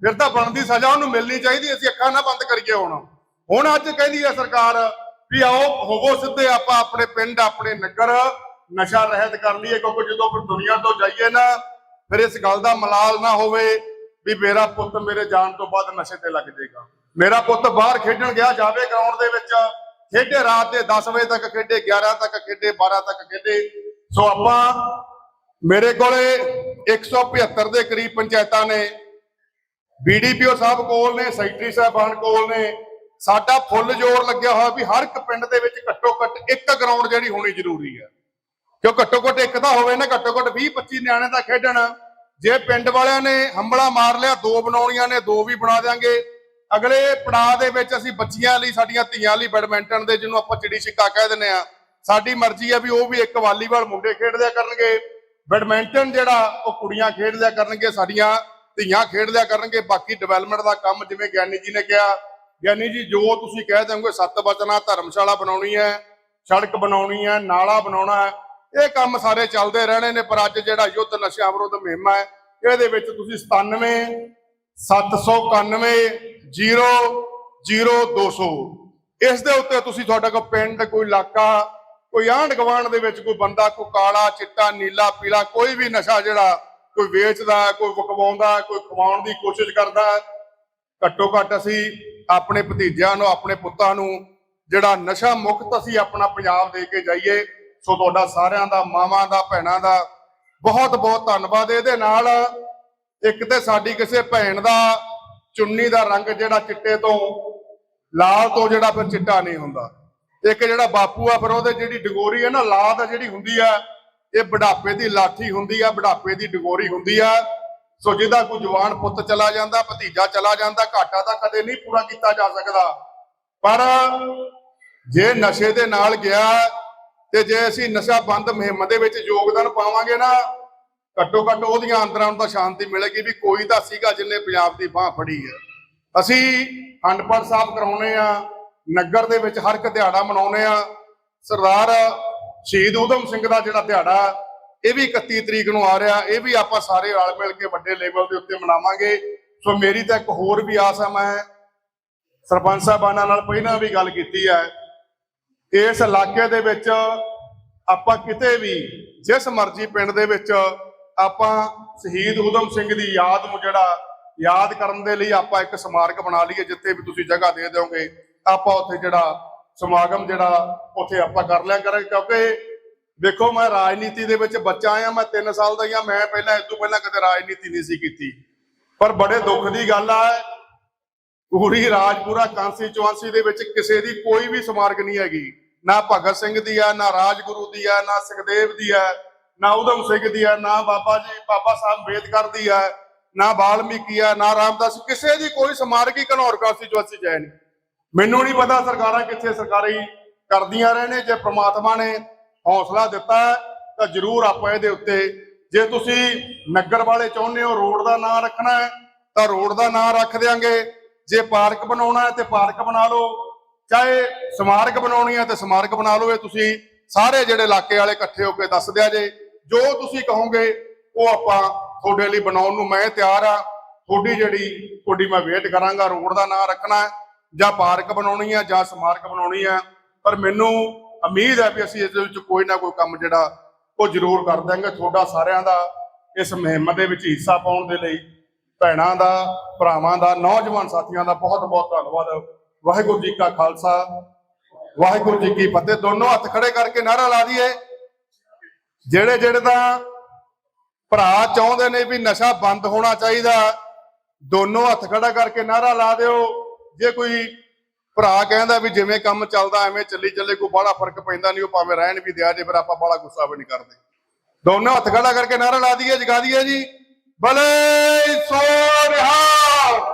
ਫਿਰ ਤਾਂ ਬਣਦੀ ਸਜ਼ਾ ਉਹਨੂੰ ਮਿਲਣੀ ਚਾਹੀਦੀ, ਅਸੀਂ ਅੱਖਾਂ ਨਾ ਬੰਦ ਕਰੀਏ ਹੁਣ। ਹੁਣ ਅੱਜ ਕਹਿੰਦੀ ਹੈ ਸਰਕਾਰ ਵੀ ਆਓ, ਹੋਵੋ ਸਿੱਧੇ ਆਪਾਂ ਆਪਣੇ ਪਿੰਡ, ਆਪਣੇ ਨਗਰ ਨਸ਼ਾ ਰਹਿਤ ਕਰ ਲਈਏ, ਕਿਉਂਕਿ ਜਦੋਂ ਫਿਰ ਦੁਨੀਆ ਤੋਂ ਜਾਈਏ ਨਾ, ਫਿਰ ਇਸ ਗੱਲ ਦਾ ਮਲਾਲ ਨਾ ਹੋਵੇ। ਵੀ ਮੇਰਾ ਪੁੱਤ ਮੇਰੇ ਜਾਣ ਤੋਂ ਬਾਅਦ ਨਸ਼ੇ ਤੇ ਲੱਗ ਜਾਏਗਾ। ਮੇਰਾ ਪੁੱਤ ਬਾਹਰ ਖੇਡਣ ਗਿਆ, ਜਾਵੇ ਗਰਾਊਂਡ ਦੇ ਵਿੱਚ, ਖੇਡੇ ਰਾਤ ਦੇ 10 ਵਜੇ ਤੱਕ ਖੇਡੇ 11 ਤੱਕ ਖੇਡੇ 12 ਤੱਕ ਖੇਡੇ। ਸੋ ਆਪਾਂ ਮੇਰੇ ਕੋਲੇ 175 ਦੇ ਕਰੀਬ ਪੰਚਾਇਤਾਂ ਨੇ ਬੀਡੀਪੀਓ ਸਾਹਿਬ ਕੋਲ ਨੇ, ਸੈਕਟਰੀ ਸਾਹਿਬਾਨ ਕੋਲ ਨੇ, ਸਾਡਾ ਫੁੱਲ ਜ਼ੋਰ ਲੱਗਿਆ ਹੋਇਆ ਵੀ ਹਰ ਇੱਕ ਪਿੰਡ ਦੇ ਵਿੱਚ ਘੱਟੋ ਘੱਟ ਇੱਕ ਗਰਾਊਂਡ ਜਿਹੜੀ ਹੋਣੀ ਜ਼ਰੂਰੀ ਹੈ। ਕਿਉਂ ਘੱਟੋ ਘੱਟ ਇੱਕ ਤਾਂ ਹੋਵੇ ਨਾ ਘੱਟੋ ਘੱਟ 20 25 ਨਿਆਣੇ ਤਾਂ ਖੇਡਣ। ਜੇ ਪਿੰਡ ਵਾਲਿਆਂ ਨੇ ਹੰਬਲਾ ਮਾਰ ਲਿਆ, ਦੋ ਬਣਾਉਣੀਆਂ ਨੇ, ਦੋ ਵੀ ਬਣਾ ਦਿਆਂਗੇ। ਅਗਲੇ ਪੜਾਅ ਦੇ ਵਿੱਚ ਅਸੀਂ ਬੱਚੀਆਂ ਲਈ, ਸਾਡੀਆਂ ਧੀਆਂ ਲਈ ਬੈਡਮਿੰਟਨ ਦੇ, ਜਿਹਨੂੰ ਆਪਾਂ ਚਿੜੀ ਛਿੱਕਾ ਕਹਿ ਦਿੰਦੇ ਆ ਸਾਡੀ ਮਰਜ਼ੀ ਹੈ ਵੀ ਉਹ ਵੀ ਇੱਕ ਵਾਲੀਬਾਲ ਮੁੰਡੇ ਖੇਡ ਲਿਆ ਕਰਨਗੇ। ਬੈਡਮਿੰਟਨ ਜਿਹੜਾ, ਉਹ ਕੁੜੀਆਂ ਖੇਡ ਲਿਆ ਕਰਨਗੇ, ਸਾਡੀਆਂ ਧੀਆਂ ਖੇਡ ਲਿਆ ਕਰਨਗੇ। ਬਾਕੀ ਡਿਵੈਲਪਮੈਂਟ ਦਾ ਕੰਮ, ਜਿਵੇਂ ਗਿਆਨੀ ਜੀ ਨੇ ਕਿਹਾ, ਗਿਆਨੀ ਜੀ, ਜੋ ਤੁਸੀਂ ਕਹਿ ਦੋਗੇ ਸੱਤ ਬਚਨਾ, ਧਰਮਸ਼ਾਲਾ ਬਣਾਉਣੀ ਹੈ, ਸੜਕ ਬਣਾਉਣੀ ਹੈ, ਨਾਲਾ ਬਣਾਉਣਾ ਹੈ ਇਹ ਕੰਮ ਸਾਰੇ ਚੱਲਦੇ ਰਹਿਣੇ ਨੇ, ਪਰ ਅੱਜ ਜਿਹੜਾ ਯੁੱਧ ਨਸ਼ਾ ਵਿਰੋਧ ਮੁਹਿੰਮ ਹੈ, ਇਹਦੇ ਵਿੱਚ ਤੁਸੀਂ 97 791 0 0200 ਇਸ ਦੇ ਉੱਤੇ ਤੁਸੀਂ ਤੁਹਾਡਾ ਕੋਈ ਪਿੰਡ, ਕੋਈ ਇਲਾਕਾ, ਕੋਈ ਆਂਢ ਗੁਆਂਢ ਦੇ ਵਿੱਚ ਕੋਈ ਬੰਦਾ, ਕੋਈ ਕਾਲਾ, ਚਿੱਟਾ, ਨੀਲਾ, ਪੀਲਾ, ਕੋਈ ਵੀ ਨਸ਼ਾ ਜਿਹੜਾ, ਕੋਈ ਵੇਚਦਾ, ਕੋਈ ਵਿਕਵਾਉਂਦਾ, ਕੋਈ ਕਮਾਉਣ ਦੀ ਕੋਸ਼ਿਸ਼ ਕਰਦਾ, ਘੱਟੋ ਘੱਟ ਅਸੀਂ ਆਪਣੇ ਭਤੀਜਿਆਂ ਨੂੰ, ਆਪਣੇ ਪੁੱਤਾਂ ਨੂੰ, ਜਿਹੜਾ ਨਸ਼ਾ ਮੁਕਤ ਅਸੀਂ ਆਪਣਾ ਪੰਜਾਬ ਦੇ ਕੇ ਜਾਈਏ ਸੋ ਤੁਹਾਡਾ ਸਾਰਿਆਂ ਦਾ, ਮਾਵਾਂ ਦਾ, ਭੈਣਾਂ ਦਾ ਬਹੁਤ ਬਹੁਤ ਧੰਨਵਾਦ। ਇਹਦੇ ਨਾਲ ਇੱਕ ਤੇ ਸਾਡੀ ਕਿਸੇ ਭੈਣ ਦਾ ਚੁੰਨੀ ਦਾ ਰੰਗ ਜਿਹੜਾ ਚਿੱਟੇ ਤੋਂ ਲਾਲ ਤੋਂ ਜਿਹੜਾ ਫਿਰ ਚਿੱਟਾ ਨਹੀਂ ਹੁੰਦਾ। ਇੱਕ ਜਿਹੜਾ ਬਾਪੂ ਆ, ਫਿਰ ਉਹਦੇ ਜਿਹੜੀ ਡਗੋਰੀ ਹੈ ਨਾ ਲਾਦ ਆ ਜਿਹੜੀ ਹੁੰਦੀ ਆ, ਇਹ ਬੁਢਾਪੇ ਦੀ ਲਾਠੀ ਹੁੰਦੀ ਆ, ਬੁਢਾਪੇ ਦੀ ਡਗੋਰੀ ਹੁੰਦੀ ਆ। ਸੋ ਜਿਹਦਾ ਕੋਈ ਜਵਾਨ ਪੁੱਤ ਚਲਾ ਜਾਂਦਾ, ਭਤੀਜਾ ਚਲਾ ਜਾਂਦਾ, ਘਾਟਾ ਤਾਂ ਕਦੇ ਨਹੀਂ ਪੂਰਾ ਕੀਤਾ ਜਾ ਸਕਦਾ। ਪਰ ਜੇ ਨਸ਼ੇ ਦੇ ਨਾਲ ਗਿਆ ਤੇ ਜੇ ਅਸੀਂ ਨਸ਼ਾ ਬੰਦ ਮੁਹਿੰਮ ਦੇ ਵਿੱਚ ਯੋਗਦਾਨ ਪਾਵਾਂਗੇ ਨਾ, ਘੱਟੋ ਘੱਟ ਉਹਦੀਆਂ ਅੰਦਰਾਂ ਨੂੰ ਤਾਂ ਸ਼ਾਂਤੀ ਮਿਲੇਗੀ ਵੀ ਕੋਈ ਤਾਂ ਸੀਗਾ ਜਿਹਨੇ ਪੰਜਾਬ ਦੀ ਬਾਹ ਫੜੀ ਹੈ। ਅਸੀਂ ਅਨਪੜ੍ਹ ਸਾਹਿਬ ਕਰਾਉਨੇ ਆ ਨਗਰ ਦੇ ਵਿੱਚ ਹਰ ਇੱਕ ਦਿਹਾੜਾ ਮਨਾਉਨੇ ਆ ਸਰਦਾਰ ਸ਼ਹੀਦ ਊਧਮ ਸਿੰਘ ਦਾ ਜਿਹੜਾ ਦਿਹਾੜਾ, ਇਹ ਵੀ 31 ਤਰੀਕ ਨੂੰ ਆ ਰਿਹਾ, ਇਹ ਵੀ ਆਪਾਂ ਸਾਰੇ ਰਲ ਮਿਲ ਕੇ ਵੱਡੇ ਲੈਵਲ ਦੇ ਉੱਤੇ ਮਨਾਵਾਂਗੇ। ਸੋ ਮੇਰੀ ਤਾਂ ਇੱਕ ਹੋਰ ਵੀ ਆਸ ਹੈ, ਮੈਂ ਸਰਪੰਚ ਸਾਹਿਬਾਨਾਂ ਨਾਲ ਪਹਿਲਾਂ ਵੀ ਗੱਲ ਕੀਤੀ ਹੈ ਇਸ ਇਲਾਕੇ ਦੇ ਵਿੱਚ ਆਪਾਂ ਕਿਤੇ ਵੀ, ਜਿਸ ਮਰਜ਼ੀ ਪਿੰਡ ਦੇ ਵਿੱਚ ਆਪਾਂ ਸ਼ਹੀਦ ਊਧਮ ਸਿੰਘ ਦੀ ਯਾਦ ਨੂੰ ਜਿਹੜਾ ਯਾਦ ਕਰਨ ਦੇ ਲਈ ਆਪਾਂ ਇੱਕ ਸਮਾਰਕ ਬਣਾ ਲਈਏ, ਜਿੱਥੇ ਵੀ ਤੁਸੀਂ ਜਗ੍ਹਾ ਦੇ ਦਿਓਗੇ, ਆਪਾਂ ਉੱਥੇ ਜਿਹੜਾ ਸਮਾਗਮ ਜਿਹੜਾ ਉੱਥੇ ਆਪਾਂ ਕਰ ਲਿਆ ਕਰਾਂਗੇ। ਕਿਉਂਕਿ ਦੇਖੋ ਮੈਂ ਰਾਜਨੀਤੀ ਦੇ ਵਿੱਚ ਬੱਚਾ ਆਇਆ, ਮੈਂ 3 ਸਾਲ ਦਾ ਹੀ ਆ, ਮੈਂ ਪਹਿਲਾਂ ਇਸ ਤੋਂ ਪਹਿਲਾਂ ਕਦੇ ਰਾਜਨੀਤੀ ਨਹੀਂ ਸੀ ਕੀਤੀ। ਪਰ ਬੜੇ ਦੁੱਖ ਦੀ ਗੱਲ ਆ, ਪੂਰੀ ਰਾਜਪੁਰਾ ਕਾਂਸਟੀਚੁਆਂਸੀ ਦੇ ਵਿੱਚ ਕਿਸੇ ਦੀ ਕੋਈ ਵੀ ਸਮਾਰਕ ਨਹੀਂ ਹੈਗੀ। ਨਾ ਭਗਤ ਸਿੰਘ ਦੀ ਆ ਨਾ ਰਾਜਗੁਰੂ ਦੀ ਆ ਨਾ ਸੁਖਦੇਵ ਦੀ ਆ ਨਾ ਉਦਮ ਸਿੰਘ ਦੀ ਆ ਨਾ ਬਾਬਾ ਜੀ ਬਾਬਾ ਸਾਹਿਬ ਅੰਬੇਦਕਰ ਦੀ ਆ ਨਾ ਬਾਲਮੀਕੀ ਆ ਨਾ ਰਾਮਦਾਸ ਕਿਸੇ ਦੀ ਕੋਈ ਸਮਾਰਕ ਹੀ ਘਨੌਰ ਕਾਂਸਟੀਚੁਆਂਸੀ ਚ ਹੈ ਨਹੀਂ। ਮੈਨੂੰ ਨਹੀਂ ਪਤਾ ਸਰਕਾਰਾਂ ਕਿੱਥੇ ਸਰਕਾਰੀ ਕਰਦੀਆਂ ਰਹੇ ਨੇ ਜੇ ਪ੍ਰਮਾਤਮਾ ਨੇ ਹੌਸਲਾ ਦਿੱਤਾ ਹੈ, ਤਾਂ ਜ਼ਰੂਰ ਆਪਾਂ ਇਹਦੇ ਉੱਤੇ ਜੇ ਤੁਸੀਂ ਨਗਰ ਵਾਲੇ ਚਾਹੁੰਦੇ ਹੋ ਰੋਡ ਦਾ ਨਾਂ ਰੱਖਣਾ ਹੈ ਤਾਂ ਰੋਡ ਦਾ ਨਾਂ ਰੱਖ ਦਿਆਂਗੇ। ਜੇ ਪਾਰਕ ਬਣਾਉਣਾ ਹੈ ਤੇ ਪਾਰਕ ਬਣਾ ਲਓ। ਚਾਹੇ ਸਮਾਰਕ ਬਣਾਉਣੀ ਹੈ ਤੇ ਸਮਾਰਕ ਬਣਾ ਲਓ ਇਹ ਤੁਸੀਂ, ਸਾਰੇ ਜਿਹੜੇ ਇਲਾਕੇ ਵਾਲੇ ਇਕੱਠੇ ਹੋ ਕੇ ਦੱਸ ਦਿਆ ਜੇ। ਜੋ ਤੁਸੀਂ ਕਹੋਗੇ, ਉਹ ਆਪਾਂ ਤੁਹਾਡੇ ਲਈ ਬਣਾਉਣ ਨੂੰ ਮੈਂ ਤਿਆਰ ਆ। ਤੁਹਾਡੀ ਜਿਹੜੀ, ਤੁਹਾਡੀ ਮੈਂ ਵੇਟ ਕਰਾਂਗਾ, ਰੋਡ ਦਾ ਨਾਂ ਰੱਖਣਾ ਜਾਂ ਪਾਰਕ ਬਣਾਉਣੀ ਹੈ ਜਾਂ ਸਮਾਰਕ ਬਣਾਉਣੀ ਹੈ ਪਰ ਮੈਨੂੰ ਉਮੀਦ ਹੈ ਵੀ ਅਸੀਂ ਇਸ ਦੇ ਵਿੱਚ ਕੋਈ ਨਾ ਕੋਈ ਕੰਮ ਜਿਹੜਾ, ਉਹ ਜ਼ਰੂਰ ਕਰ ਦਾਂਗੇ ਤੁਹਾਡਾ ਸਾਰਿਆਂ ਦਾ ਇਸ ਮੁਹਿੰਮ ਦੇ ਵਿੱਚ ਹਿੱਸਾ ਪਾਉਣ ਦੇ ਲਈ, ਭੈਣਾਂ ਦਾ, ਭਰਾਵਾਂ ਦਾ, ਨੌਜਵਾਨ ਸਾਥੀਆਂ ਦਾ ਬਹੁਤ ਬਹੁਤ ਧੰਨਵਾਦ। ਵਾਹਿਗੁਰੂ ਜੀ ਕਾ ਖਾਲਸਾ, ਵਾਹਿਗੁਰੂ ਜੀ ਕੀ ਫਤਿਹ। ਦੋਨੋਂ ਹੱਥ ਖੜੇ ਕਰਕੇ ਨਾਰਾ ਲਾ ਦਈਏ। ਜਿਹੜੇ ਜਿਹੜੇ ਤਾਂ ਭਰਾ ਚਾਹੁੰਦੇ ਨੇ ਵੀ ਨਸ਼ਾ ਬੰਦ ਹੋਣਾ ਚਾਹੀਦਾ, ਦੋਨੋਂ ਹੱਥ ਖੜਾ ਕਰਕੇ ਨਾਰਾ ਲਾ ਦਿਓ। ਜੇ ਕੋਈ ਭਰਾ ਕਹਿੰਦਾ ਵੀ ਜਿਵੇਂ ਕੰਮ ਚੱਲਦਾ, ਐਵੇਂ ਚੱਲੀ ਚੱਲੇ, ਕੋਈ ਬੜਾ ਫ਼ਰਕ ਪੈਂਦਾ ਨਹੀਂ, ਉਹ ਭਾਵੇਂ ਰਹਿਣ ਵੀ ਦਿਆ ਜੇ, ਫਿਰ ਆਪਾਂ ਬੜਾ ਗੁੱਸਾ ਵੀ ਨਹੀਂ ਕਰਦੇ। ਦੋਨੋਂ ਹੱਥ ਖੜਾ ਕਰਕੇ ਨਾਰਾ ਲਾ ਦਈਏ, ਜਗਾ ਦਈਏ ਜੀ। ਬਲੇ ਸੋ ਰਿਹਾ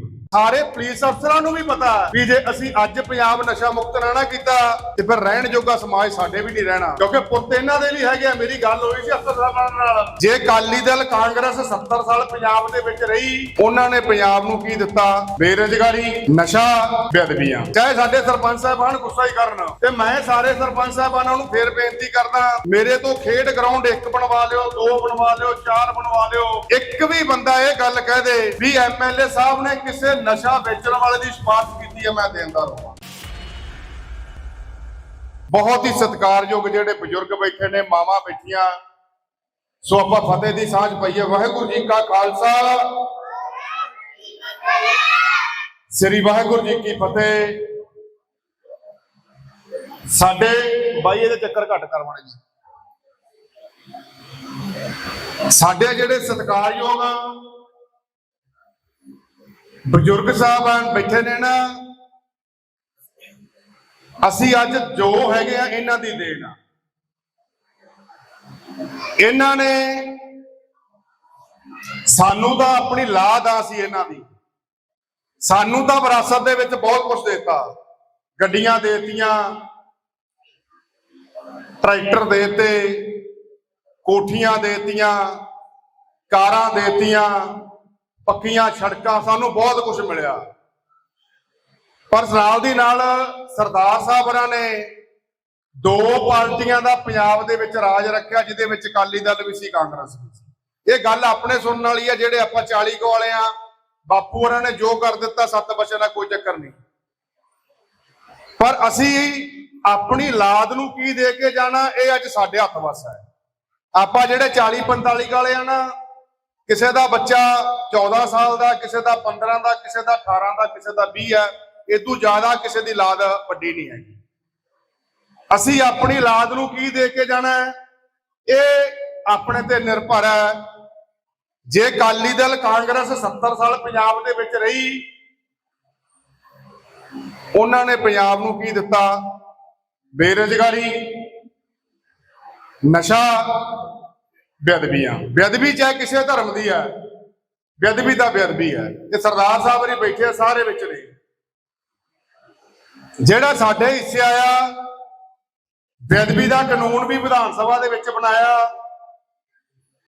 ਸਾਰੇ ਪੁਲਿਸ ਅਫਸਰਾਂ ਨੂੰ ਵੀ ਪਤਾ ਵੀ ਜੇ ਅਸੀਂ ਅੱਜ ਪੰਜਾਬ ਨਸ਼ਾ ਮੁਕਤ ਨਾ ਨਾ ਕੀਤਾ, ਤੇ ਫਿਰ ਰਹਿਣ ਜੋਗਾ ਸਮਾਜ ਸਾਡੇ ਵੀ ਨਹੀਂ ਰਹਿਣਾ। ਕਿਉਂਕਿ ਪੁੱਤ ਇਹਨਾਂ ਦੇ ਵੀ ਹੈਗੇ ਮੇਰੀ ਗੱਲ ਹੋਈ ਸੀ ਅਫਸਰ ਸਾਹਿਬਾਨ ਨਾਲ। ਜੇ ਅਕਾਲੀ ਦਲ ਕਾਂਗਰਸ 70 ਸਾਲ ਪੰਜਾਬ ਦੇ ਵਿੱਚ ਰਹੀ, ਉਹਨਾਂ ਨੇ ਪੰਜਾਬ ਨੂੰ ਕੀ ਦਿੱਤਾ? ਬੇਰੁਜ਼ਗਾਰੀ, ਨਸ਼ਾ, ਬੇਅਦਬੀਆਂ। ਚਾਹੇ ਸਾਡੇ ਸਰਪੰਚ ਸਾਹਿਬਾਨ ਗੁੱਸਾ ਹੀ ਕਰਨ, ਤੇ ਮੈਂ ਸਾਰੇ ਸਰਪੰਚ ਸਾਹਿਬਾਨਾਂ ਨੂੰ ਫੇਰ ਬੇਨਤੀ ਕਰਦਾ, ਮੇਰੇ ਤੋਂ ਖੇਡ ਗਰਾਊਂਡ ਇੱਕ ਬਣਵਾ ਲਿਓ, ਦੋ ਬਣਵਾ ਲਿਓ, ਚਾਰ ਬਣਵਾ ਲਿਓ। ਇੱਕ ਵੀ ਬੰਦਾ ਇਹ ਗੱਲ ਕਹਿ ਦੇ ਵੀ ਐਮਐਲਏ ਸਾਹਿਬ ਨੇ ਕਿਸੇ ਨਸ਼ਾ ਵੇਚਣ ਵਾਲੇ ਦੀ ਸਿਫਾਰਿਸ਼ ਕੀਤੀ ਹੈ, ਮੈਂ ਦੇਂਦਾ ਰਹਾਂ। ਬਹੁਤ ਹੀ ਸਤਿਕਾਰਯੋਗ ਜਿਹੜੇ ਬਜ਼ੁਰਗ ਬੈਠੇ ਨੇ, ਮਾਵਾਂ ਬੈਠੀਆਂ। ਸੋ ਆਪਾਂ ਫਤਿਹ ਦੀ ਸਾਂਝ ਪਈਏ। ਵਾਹਿਗੁਰੂ ਜੀ ਕਾ ਖਾਲਸਾ। ਸ੍ਰੀ ਵਾਹਿਗੁਰੂ ਜੀ ਕੀ ਫਤਿਹ। ਸਾਡੇ ਬਾਈ ਇਹਦੇ ਚੱਕਰ ਘੱਟ ਕਰਵਾਣੇ ਜੀ ਸਾਡੇ ਜਿਹੜੇ ਸਤਿਕਾਰਯੋਗ ਬਜ਼ੁਰਗ ਸਾਹਿਬਾਨ ਬੈਠੇ ਨੇ ਨਾ, ਅਸੀਂ ਅੱਜ ਜੋ ਹੈਗੇ ਆ, ਇਹਨਾਂ ਦੀ ਦੇਣ ਆ। ਇਹਨਾਂ ਨੇ ਸਾਨੂੰ ਤਾਂ ਆਪਣੀ ਲਾਦ ਆ ਸੀ ਇਹਨਾਂ ਦੀ। ਸਾਨੂੰ ਤਾਂ ਵਿਰਾਸਤ ਦੇ ਵਿੱਚ ਬਹੁਤ ਕੁਝ ਦਿੱਤਾ। ਗੱਡੀਆਂ ਦੇਤੀਆਂ, ਟਰੈਕਟਰ ਦੇਤੇ, ਕੋਠੀਆਂ ਦੇਤੀਆਂ, ਕਾਰਾਂ ਦੇਤੀਆਂ। ਪੱਕੀਆਂ ਸੜਕਾਂ, ਸਾਨੂੰ ਬਹੁਤ ਕੁਝ ਮਿਲਿਆ। ਪਰ ਨਾਲ ਦੀ ਨਾਲ ਸਰਦਾਰ ਸਾਹਿਬ ਹੋਰਾਂ ਨੇ ਦੋ ਪਾਰਟੀਆਂ ਦਾ ਪੰਜਾਬ ਦੇ ਵਿੱਚ ਰਾਜ ਰੱਖਿਆ, ਜਿਹਦੇ ਵਿੱਚ ਅਕਾਲੀ ਦਲ ਵੀ ਸੀ, ਕਾਂਗਰਸ ਵੀ ਸੀ। ਇਹ ਗੱਲ ਆਪਣੇ ਸੁਣਨ ਵਾਲੀ ਹੈ ਜਿਹੜੇ ਆਪਾਂ 40 ਕੋ ਵਾਲੇ ਆ, ਬਾਪੂ ਹੋਰਾਂ ਨੇ ਜੋ ਕਰ ਦਿੱਤਾ, ਸੱਤ ਬਚਨ ਦਾ ਕੋਈ ਚੱਕਰ ਨਹੀਂ। ਪਰ ਅਸੀਂ ਆਪਣੀ ਲਾਦ ਨੂੰ ਕੀ ਦੇ ਕੇ ਜਾਣਾ, ਇਹ ਅੱਜ ਸਾਡੇ ਹੱਥ ਵਸ ਹੈ। ਆਪਾਂ ਜਿਹੜੇ 40 45 ਵਾਲੇ ਆ ਨਾ ਕਿਸੇ ਦਾ ਬੱਚਾ 14 ਸਾਲ ਦਾ, ਕਿਸੇ ਦਾ 15 ਦਾ, ਕਿਸੇ ਦਾ 18 ਦਾ, ਕਿਸੇ ਦਾ 20 ਹੈ ਇਦੋਂ ਜ਼ਿਆਦਾ ਕਿਸੇ ਦੀ ਲਾਦ ਵੱਡੀ ਨਹੀਂ ਹੈਗੀ। ਅਸੀਂ ਆਪਣੀ ਲਾਦ ਨੂੰ ਕੀ ਦੇ ਕੇ ਜਾਣਾ ਹੈ? ਇਹ ਆਪਣੇ ਤੇ ਨਿਰਭਰ ਹੈ। ਜੇ ਅਕਾਲੀ ਦਲ ਕਾਂਗਰਸ 70 ਸਾਲ ਪੰਜਾਬ ਦੇ ਵਿੱਚ ਰਹੀ, ਉਹਨਾਂ ਨੇ ਪੰਜਾਬ ਨੂੰ ਕੀ ਦਿੱਤਾ? ਬੇਰੁਜ਼ਗਾਰੀ, ਨਸ਼ਾ ਬੇਅਦਬੀਆਂ ਬੇਅਦਬੀ ਚਾਹੇ ਕਿਸੇ ਧਰਮ ਦੀ ਹੈ ਬੇਅਦਬੀ ਦਾ ਬੇਅਦਬੀ ਹੈ ਇਹ ਸਰਦਾਰ ਸਾਹਿਬ ਜੀ ਬੈਠੇ ਸਾਰੇ ਵਿੱਚ ਨੇ। ਜਿਹੜਾ ਸਾਡੇ ਹਿੱਸੇ ਆਇਆ, ਬੇਅਦਬੀ ਦਾ ਕਾਨੂੰਨ ਵੀ ਵਿਧਾਨ ਸਭਾ ਦੇ ਵਿੱਚ ਬਣਾਇਆ।